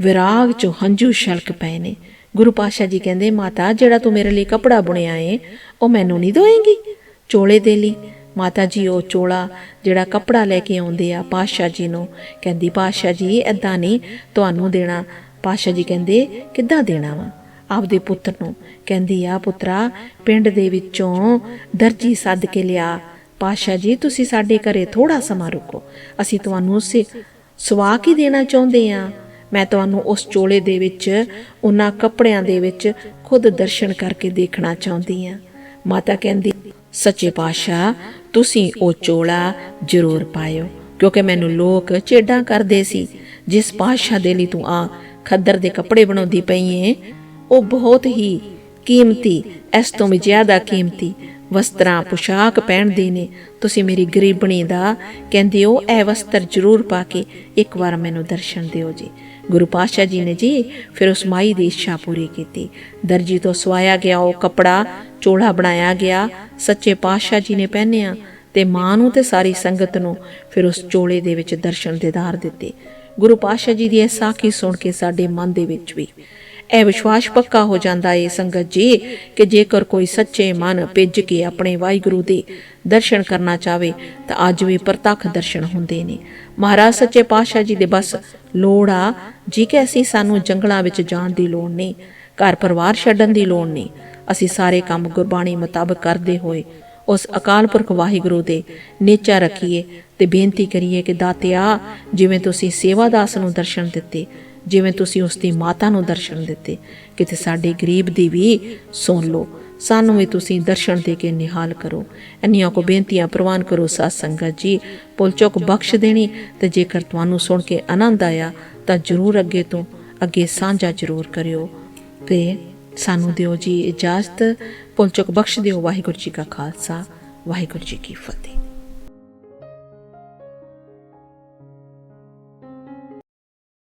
ਵਿਰਾਗ ਚੋਂ ਹੰਝੂ ਛਲਕ ਪਏ ਨੇ। ਗੁਰੂ ਪਾਤਸ਼ਾਹ ਜੀ ਕਹਿੰਦੇ, ਮਾਤਾ, ਜਿਹੜਾ ਤੂੰ ਮੇਰੇ ਲਈ ਕਪੜਾ ਬੁਣਿਆ ਏ, ਉਹ ਮੈਨੂੰ ਨਹੀਂ ਦੋਏਂਗੀ ਚੋਲੇ ਦੇ ਲਈ, ਮਾਤਾ ਜੀ, ਉਹ ਚੋਲਾ ਜਿਹੜਾ ਕਪੜਾ ਲੈ ਕੇ ਆਉਂਦੇ ਆ ਪਾਤਸ਼ਾਹ ਜੀ ਨੂੰ। ਕਹਿੰਦੀ, ਪਾਤਸ਼ਾਹ ਜੀ ਐਦਾਂ ਨਹੀਂ, ਤੁਹਾਨੂੰ ਦੇਣਾ। ਪਾਤਸ਼ਾਹ ਜੀ ਕਹਿੰਦੇ, ਕਿੱਦਾਂ ਦੇਣਾ ਵਾ? ਆਪਦੇ ਪੁੱਤਰ ਨੂੰ ਕਹਿੰਦੀ, ਆ ਪੁੱਤਰਾ, ਪਿੰਡ ਦੇ ਵਿੱਚੋਂ ਦਰਜੀ ਸੱਦ ਕੇ ਲਿਆ। ਪਾਤਸ਼ਾਹ ਜੀ, ਤੁਸੀਂ ਸਾਡੇ ਘਰੇ ਥੋੜਾ ਸਮਾਂ ਰੁਕੋ। ਅਸੀਂ ਤੁਹਾਨੂੰ ਉਸੇ ਸਵਾ ਕੀ ਦੇਣਾ ਚਾਹੁੰਦੇ ਆ? ਮੈਂ ਤੁਹਾਨੂੰ ਉਸ ਚੋਲੇ ਦੇ ਵਿੱਚ, ਉਹਨਾਂ ਕੱਪੜਿਆਂ ਦੇ ਵਿੱਚ ਖੁਦ ਦਰਸ਼ਨ ਕਰਕੇ ਦੇਖਣਾ ਚਾਹੁੰਦੀ ਆ ਮਾਤਾ ਕਹਿੰਦੀ, ਸੱਚੇ ਪਾਤਸ਼ਾਹ, ਤੁਸੀਂ ਉਹ ਚੋਲਾ ਜ਼ਰੂਰ ਪਾਇਓ, ਕਿਉਂਕਿ ਮੈਨੂੰ ਲੋਕ ਚੇਡਾਂ ਕਰਦੇ ਸੀ। ਜਿਸ ਪਾਤਸ਼ਾਹ ਦੇ ਲਈ ਤੂੰ ਆ ਖੱਦਰ ਦੇ ਕੱਪੜੇ ਬਣਾਉਂਦੀ ਪਈ ਏ, ਉਹ ਬਹੁਤ ਹੀ ਕੀਮਤੀ, ਇਸ ਤੋਂ ਵੀ ਜ਼ਿਆਦਾ ਕੀਮਤੀ ਵਸਤਰਾਂ ਪੁਸ਼ਾਕ ਪਹਿਨਦੇ ਨੇ। ਤੁਸੀਂ ਮੇਰੀ ਗਰੀਬਣੀ ਦਾ, ਕਹਿੰਦੇ ਹੋ ਇਹ ਵਸਤਰ ਜ਼ਰੂਰ ਪਾ ਕੇ ਇੱਕ ਵਾਰ ਮੈਨੂੰ ਦਰਸ਼ਨ ਦਿਓ ਜੀ। ਗੁਰੂ ਪਾਤਸ਼ਾਹ ਜੀ ਨੇ ਜੀ ਫਿਰ ਉਸ ਮਾਈ ਦੀ ਇੱਛਾ ਪੂਰੀ ਕੀਤੀ। ਦਰਜੀ ਤੋਂ ਸਵਾਇਆ ਗਿਆ ਉਹ ਕਪੜਾ, ਚੋਲਾ ਬਣਾਇਆ ਗਿਆ, ਸੱਚੇ ਪਾਤਸ਼ਾਹ ਜੀ ਨੇ ਪਹਿਨਿਆ ਤੇ ਮਾਂ ਨੂੰ ਤੇ ਸਾਰੀ ਸੰਗਤ ਨੂੰ ਫਿਰ ਉਸ ਚੋਲੇ ਦੇ ਵਿੱਚ ਦਰਸ਼ਨ ਦੇਦਾਰ ਦਿੱਤੇ। ਗੁਰੂ ਪਾਤਸ਼ਾਹ ਜੀ ਦੀ ਇਹ ਸਾਖੀ ਸੁਣ ਕੇ ਸਾਡੇ ਮਨ ਦੇ ਵਿੱਚ ਵੀ ਇਹ ਵਿਸ਼ਵਾਸ ਪੱਕਾ ਹੋ ਜਾਂਦਾ ਏ ਸੰਗਤ ਜੀ, ਕਿ ਜੇਕਰ ਕੋਈ ਸੱਚੇ ਮਨ ਭਿੱਜ ਕੇ ਆਪਣੇ ਵਾਹਿਗੁਰੂ ਦੇ ਦਰਸ਼ਨ ਕਰਨਾ ਚਾਵੇ, ਤਾਂ ਅੱਜ ਵੀ ਪ੍ਰਤੱਖ ਦਰਸ਼ਨ ਹੁੰਦੇ ਨੇ। ਮਹਾਰਾਜ ਸੱਚੇ ਪਾਤਸ਼ਾਹ ਜੀ ਦੇ ਬਸ ਲੋੜ ਆ, ਜੀ ਕਿ ਅਸੀਂ ਸਾਨੂੰ ਜੰਗਲਾਂ ਵਿੱਚ ਜਾਣ ਦੀ ਲੋੜ ਨਹੀਂ, ਘਰ ਪਰਿਵਾਰ ਛੱਡਣ ਦੀ ਲੋੜ ਨਹੀਂ। ਅਸੀਂ ਸਾਰੇ ਕੰਮ ਗੁਰਬਾਣੀ ਮੁਤਾਬਕ ਕਰਦੇ ਹੋਏ, ਉਸ ਅਕਾਲ ਪੁਰਖ ਵਾਹਿਗੁਰੂ ਦੇ ਨੇਚਾ ਰੱਖੀਏ ਤੇ ਬੇਨਤੀ ਕਰੀਏ ਕਿ ਦਾਤਿਆ, ਜਿਵੇਂ ਤੁਸੀਂ ਸੇਵਾਦਾਸ ਨੂੰ ਦਰਸ਼ਨ ਦਿੱਤੇ ਜਿਵੇਂ ਤੁਸੀਂ ਉਸ ਦੀ ਮਾਤਾ ਨੂੰ ਦਰਸ਼ਨ ਦਿੱਤੇ, ਕਿਤੇ ਸਾਡੇ ਗਰੀਬ ਦੀ ਵੀ ਸੁਣ ਲਓ। ਸਾਨੂੰ ਵੀ ਤੁਸੀਂ ਦਰਸ਼ਨ ਦੇ ਕੇ ਨਿਹਾਲ ਕਰੋ। ਇੰਨੀਆਂ ਕੋ ਬੇਨਤੀਆਂ ਪ੍ਰਵਾਨ ਕਰੋ, ਸਾਧ ਸੰਗਤ ਜੀ। ਪੁੱਲ ਚੁੱਕ ਬਖਸ਼ ਦੇਣੀ, ਤੇ ਜੇਕਰ ਤੁਹਾਨੂੰ ਸੁਣ ਕੇ ਆਨੰਦ ਆਇਆ, ਤਾਂ ਜਰੂਰ ਅੱਗੇ ਤੋਂ ਅੱਗੇ ਸਾਂਝਾ ਜਰੂਰ ਕਰਿਓ। ਤੇ ਸਾਨੂੰ ਦਿਓ ਜੀ ਇਜਾਜ਼ਤ। ਪੁੱਲ ਚੁੱਕ ਬਖਸ਼ ਦਿਓ। ਵਾਹਿਗੁਰੂ ਜੀ ਕਾ ਖਾਲਸਾ, ਵਾਹਿਗੁਰੂ ਜੀ ਕੀ ਫਤਿਹ।